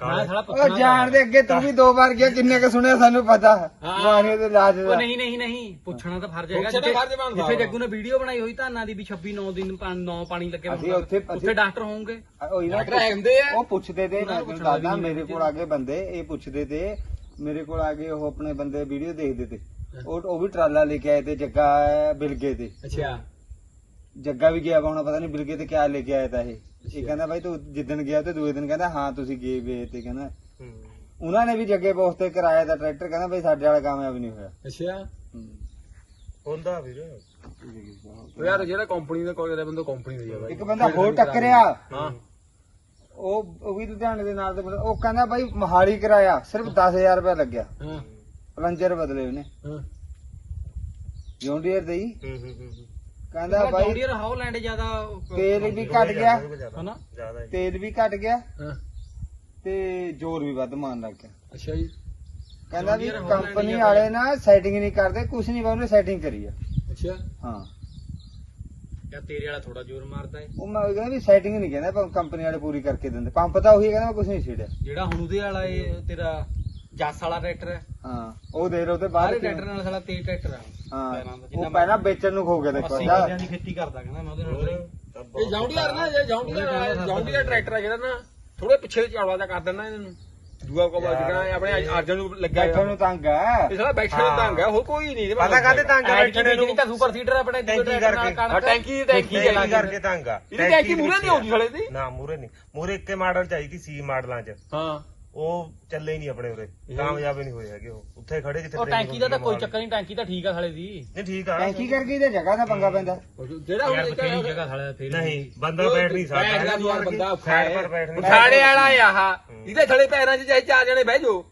ਸਾਲਾ ਉਹ ਜਾਣ ਦੇ ਅੱਗੇ ਤੂੰ ਵੀ ਦੋ ਵਾਰ ਗਿਆ ਕਿੰਨੇ ਕ ਸੁਣਿਆ ਸਾਨੂੰ ਪਤਾ? ਬਿਮਾਰੀਆਂ ਦੇ ਉਹ ਦਾ। ਨਹੀਂ ਨਹੀਂ ਨਹੀਂ। ਪੁੱਛਣਾ ਤਾਂ ਫਰਜ਼ ਹੈਗਾ। ਪੁੱਛਣਾ ਜਿੱਥੇ ਫਰਜ਼ ਬਣਦਾ। ਜਿੱਥੇ ਵਾ। ਜੱਗੂ ਨੇ ਵੀਡੀਓ ਬਣਾਈ ਹੋਈ ਧਾਨਾਂ ਦੀ ਵੀ 26 9 ਦਿਨ 9 ਪਾਣੀ ਲੱਗੇ ਅਸੀਂ। ਉੱਥੇ- ਉੱਥੇ ਡਾਕਟਰ ਹੋਣਗੇ। ਉਹੀ ਨਾ ਡਾਕਟਰ ਹੁੰਦੇ ਆ। ਉਹ ਪੁੱਛਦੇ ਤੇ ਉਹਨਾਂ ਨੂੰ ਪੁੱਛਣਾ ਵੀ ਮੇਰੇ ਕੋਲ ਆ ਕੇ ਬੰਦੇ ਇਹ ਪੁੱਛਦੇ ਤੇ ਮੇਰੇ ਕੋਲ ਆ ਕੇ ਉਹ ਆਪਣੇ ਬੰਦੇ ਵੀਡੀਓ ਦੇਖਦੇ ਤੇ। ਉਹ ਉਹ ਵੀ ਟਰਾਲਾ ਲੈ ਕੇ ਆਏ ਤੇ ਜੱਗਾ ਬਿਲਗੇ ਤੇ। ਅੱਛਾ। ਜੱਗਾ ਵੀ ਗਿਆ ਵਾ ਹੁਣ ਪਤਾ ਨਹੀਂ ਬਿਲਗੇ ਤੇ ਕਿਆ ਲੈ ਕੇ ਆਇਆ ਤਾਂ ਇਹ। ਇਹ ਕਹਿੰਦਾ ਬਾਈ ਤੂੰ ਜਿੱਦਣ ਗਿਆ ਤੇ ਦੂਏ ਦਿਨ ਕਹਿੰਦਾ ਹਾਂ ਤੁਸੀਂ ਗਏ ਵੇ ਤੇ ਕਹਿੰਦਾ। ਉਹਨਾਂ ਨੇ ਵੀ ਜੱਗੇ ਬੋਸ ਤੇ ਕਰਾਇਆ ਦਾ ਟਰੈਕਟਰ ਕਹਿੰਦਾ ਬਈ ਸਾਡੇ ਵਾਲਾ ਕਾਮਯਾਬ ਨਹੀਂ ਹੋਇਆ। ਅੱਛਾ। ਹੁੰਦਾ ਵੀਰ ਉਹ ਯਾਰ ਜਿਹੜਾ ਕੰਪਨੀ ਦਾ ਕੋਈ ਬੰਦਾ ਕੰਪਨੀ ਦਾ ਬਾਈ। ਇੱਕ ਬੰਦਾ ਹੋਰ ਟੱਕਰਿਆ ਹਾਂ। ਉਹ ਉਹ ਵੀ ਲੁਧਿਆਣੇ ਦੇ ਨਾਲ ਦੇ ਬੰਦਾ ਉਹ ਕਹਿੰਦਾ ਬਾਈ ਮਹਾਲੀ ਕਰਾਇਆ ਸਿਰਫ 10000 ਰੁਪਏ ਲੱਗਿਆ। ਹਾਂ। ਪਲੰਜਰ ਬਦਲੇ ਉਹਨੇ। ਹਾਂ। ਜੌਂਡੀਅਰ ਦੇ ਹੀ ਹੂੰ ਹੂੰ ਹੂੰ। ਕਹਿੰਦਾ ਬਾਈ ਜੌਂਡੀਅਰ ਹਾਲੈਂਡ ਜ਼ਿਆਦਾ ਤੇਲ ਵੀ ਘਟ ਗਿਆ। ਹਨਾ? ਜ਼ਿਆਦਾ ਤੇਲ ਵੀ ਘਟ ਗਿਆ ਹਾਂ। ਤੇ ਜ਼ੋਰ ਵੀ ਵੱਧ ਮਾਰਨ ਲੱਗ ਗਿਆ। ਅੱਛਾ ਜੀ। ਕਹਿੰਦਾ ਵੀ Holland ਕੰਪਨੀ ਵਾਲੇ ਨਾ ਸੈਟਿੰਗ ਨਹੀਂ ਕਰਦੇ ਕੁਝ ਨਹੀਂ ਉਹਨੇ ਸੈਟਿੰਗ ਕਰੀ ਆ। ਅੱਛਾ। ਹਾਂ। ਯਾ ਤੇਰੇ ਵਾਲਾ ਥੋੜਾ ਜ਼ੋਰ ਮਾਰਦਾ ਹੈ ਉਹ ਮੈਂ ਕਹਿੰਦਾ ਵੀ ਸੈਟਿੰਗ ਨਹੀਂ ਕਹਿੰਦਾ ਪਰ ਕੰਪਨੀ ਵਾਲੇ ਪੂਰੀ ਕਰਕੇ ਦਿੰਦੇ। ਪੰਪ ਤਾਂ ਉਹੀ ਕਹਿੰਦਾ ਮੈਂ ਕੁਝ ਨਹੀਂ ਛੇੜਿਆ। ਜਿਹੜਾ ਹੁਣ ਉਹਦੇ ਵਾਲਾ ਇਹ ਤੇਰਾ ਜੱਸ ਵਾਲਾ ਟਰੈਕਟਰ ਹੈ। ਹਾਂ ਉਹ ਦੇ ਰੋ ਤੇ ਸਾਰੇ ਬਾਹਰ ਟਰੈਕਟਰ ਨਾਲ ਸਾਲਾ ਤੇਜ਼ ਟਰੈਕਟਰ ਆ। ਹਾਂ ਉਹ ਪਹਿਲਾਂ ਵੇਚਣ ਨੂੰ ਖੋ ਗਿਆ ਦੇਖੋ ਅੱਸੀ ਦੀ ਖੇਤੀ ਕਰਦਾ ਕਹਿੰਦਾ ਮੈਂ ਉਹਦੇ ਨਾਲ ਇਹ ਜੌਂਡੀਆਰ ਨਾ ਜੇ ਜੌਂਡੀਆਰ ਜੌਂਡੀਆਰ ਟਰੈਕਟਰ ਆ ਜਿਹੜਾ ਨਾ ਥੋੜੇ ਪਿੱਛੇ ਚੜਵਾ ਦਾ ਕਰ ਦਿੰਦਾ ਇਹਨਾਂ ਨੂੰ। ਦੂਆ ਕੋ ਜਿਹੜਾ ਆਪਣੇ ਅਰਜਨ ਨੂੰ ਲੱਗਿਆ ਬੈਠਣ ਨੂੰ ਤੰਗ ਹੈ ਇਹ ਸਾਲਾ ਬੈਠਣ ਨੂੰ ਤੰਗ ਹੈ ਹੋਰ ਕੋਈ ਨਹੀਂ ਪਤਾ ਕਾਹਦੇ ਤੰਗ ਆ? ਐਡ ਬੈਠਣੇ ਨੂੰ ਤਾਂ ਸੁਪਰ ਸੀਡਰ ਆਪਣੇ ਟੈਂਕੀ ਟਰੈਕਟਰ ਨਾਲ ਕਰਕੇ। ਹਾਂ ਟੈਂਕੀ ਟੈਂਕੀ ਚਲਾ ਕਰਕੇ ਤੰਗ ਆ। ਇਹਦੀ ਟੈਂਕੀ ਮੂਰੇ ਨਹੀਂ ਆਉਂਦੀ ਸਾਲੇ ਦੀ ਨਾ ਮੂਰੇ ਨਹੀਂ। ਮੂਰੇ ਇੱਕੇ ਮਾਡਲ ਚਾਹੀਦੀ ਸੀ ਮਾਡਲਾਂ 'ਚ। ਹਾਂ। ਉਹ ਚੱਲੇ ਹੀ ਨਹੀਂ ਆਪਣੇ ਉਰੇ। ਕਾਮਯਾਬ ਹੀ ਨਹੀਂ ਹੋਏ ਹੈਗੇ ਉਹ। ਉੱਥੇ ਖੜੇ ਜਿੱਥੇ ਉਹ ਟੈਂਕੀ ਦਾ ਤਾਂ ਕੋਈ ਚੱਕਰ ਨਹੀਂ ਟੈਂਕੀ ਤਾਂ ਠੀਕ ਆ ਸਾਲੇ ਦੀ। ਨਹੀਂ ਠੀਕ ਆ। ਟੈਂਕੀ ਕਰਕੇ ਤੇ ਜਗ੍ਹਾ ਦਾ ਪੰਗਾ ਪੈਂਦਾ। ਜਿਹੜਾ ਹੁਣ ਬਥੇਰੀ ਜਗ੍ਹਾ ਸਾਲੇ ਫੇਰ ਨਹੀਂ ਬੰਦਾ ਬੈਠ ਨਹੀਂ ਸਕਦਾ। ਬੈਠ ਦਾ ਯਾਰ ਬੰਦਾ ਹੈ। ਪਰ ਬੈਠ ਨਹੀਂ ਉਠਾੜੇ ਵਾਲਾ ਆਹ। ਇਹਦੇ ਥੜੇ ਪੈਰਾਂ 'ਚ ਚਾਹੇ ਚਾਰ ਜਣੇ ਬਹਿ ਜਾਓ।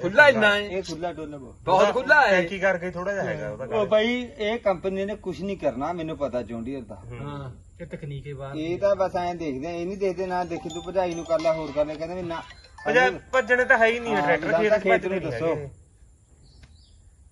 ਖੁੱਲਾ ਇੰਨਾ ਹੈ। ਇਹ ਖੁੱਲਾ ਡੋਲਾ ਬਹੁਤ ਬਹੁਤ ਖੁੱਲਾ ਹੈ। ਟੈਂਕੀ ਕਰਕੇ ਥੋੜਾ ਜਿਹਾ ਹੈਗਾ ਉਹਦਾ ਉਹ। ਭਾਈ ਇਹ ਕੰਪਨੀ ਨੇ ਕੁਝ ਨਹੀਂ ਕਰਨਾ ਮੈਨੂੰ ਪਤਾ ਜੌਂਡੀਅਰ ਦਾ। ਹਾਂ। ਇਹ ਤਕਨੀਕ ਬਾਹਰ ਇਹ ਤਾਂ ਬਸ ਐਂ ਦੇਖਦੇ ਆ, ਇਹ ਨਹੀਂ ਦੇਖਦੇ ਨਾ ਦੇਖੀ ਤੂੰ ਭਜਾਈ ਨੂੰ ਕਰ ਲੈ ਹੋਰ ਕਰ ਲੈ ਕਹਿੰਦੇ ਨਾ। ਭਜਾ ਭੱਜਣੇ ਤਾਂ ਹੈ ਹੀ ਨਹੀਂ ਹਾਂ, ਟਰੈਕਟਰ ਗੱਲ ਤਾਂ ਖੇਤ ਖੇਤ ਨੂੰ ਭੱਜਣੇ ਦੱਸੋ। ਹੈਗੇ।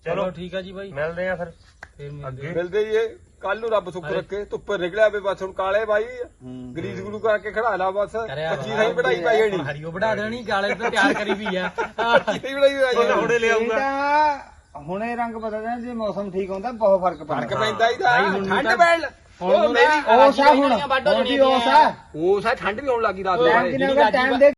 ਚਲੋ ਚਲੋ ਠੀਕ ਆ ਜੀ ਬਾਈ। ਮਿਲਦੇ ਆ ਫਿਰ। ਫੇਰ ਮਿਲਦੇ ਅੱਗੇ। ਮਿਲਦੇ ਹੀ ਇਹ। ਕੱਲ ਨੂੰ ਰੱਬ ਸੁੱਖ ਰੱਖੇ। ਧੁੱਪ ਨਿਕਲਿਆ ਵੇ ਬਸ ਹੁਣ ਕਾਲੇ ਬਾਈ ਹੂੰ। ਗਰੀਸ ਗੁਰੂ ਕਰਕੇ ਖੜਾ ਲਾ ਬਸ। ਕਰਿਆ 25 ਸਾਈ ਪੜਾਈ ਪਾਈ ਜਣੀ। ਹਰੀਓ ਵੜਾ ਦੇਣੀ ਗਾਲੇ ਤੇ ਤਿਆਰ ਕਰੀ ਵੀ ਆ। 25 ਸਾਈ ਪੜਾਈ ਪਾਈ ਹੁਣੇ ਤਾਂ ਹੁਣੇ ਰੰਗ ਬਦਲਦਾ ਜੇ ਮੌਸਮ ਠੀਕ ਹੁੰਦਾ ਬਹੁਤ ਫ਼ਰਕ ਫ਼ਰਕ ਪੈਂਦਾ ਭਾਈ ਹੁਣ ਠੰਡ ਤਾਂ- ਪੈਣ ਹੁਣ ਉਹ ਨੂੰ ਮੇਰੀ ਨਾ- ਉਹ ਸਾ ਹੁਣ। ਵੱਢ ਹੋ ਹੁਣ ਵੀ ਉਹ ਸਾ। ਉਹ ਸਾ ਠੰਡ ਵੀ ਆਉਣ ਲੱਗੀ ਰਾਤ ਟਾਈਮ ਨੂੰ। ਹੋ ਟਾਈਮ ਦੇ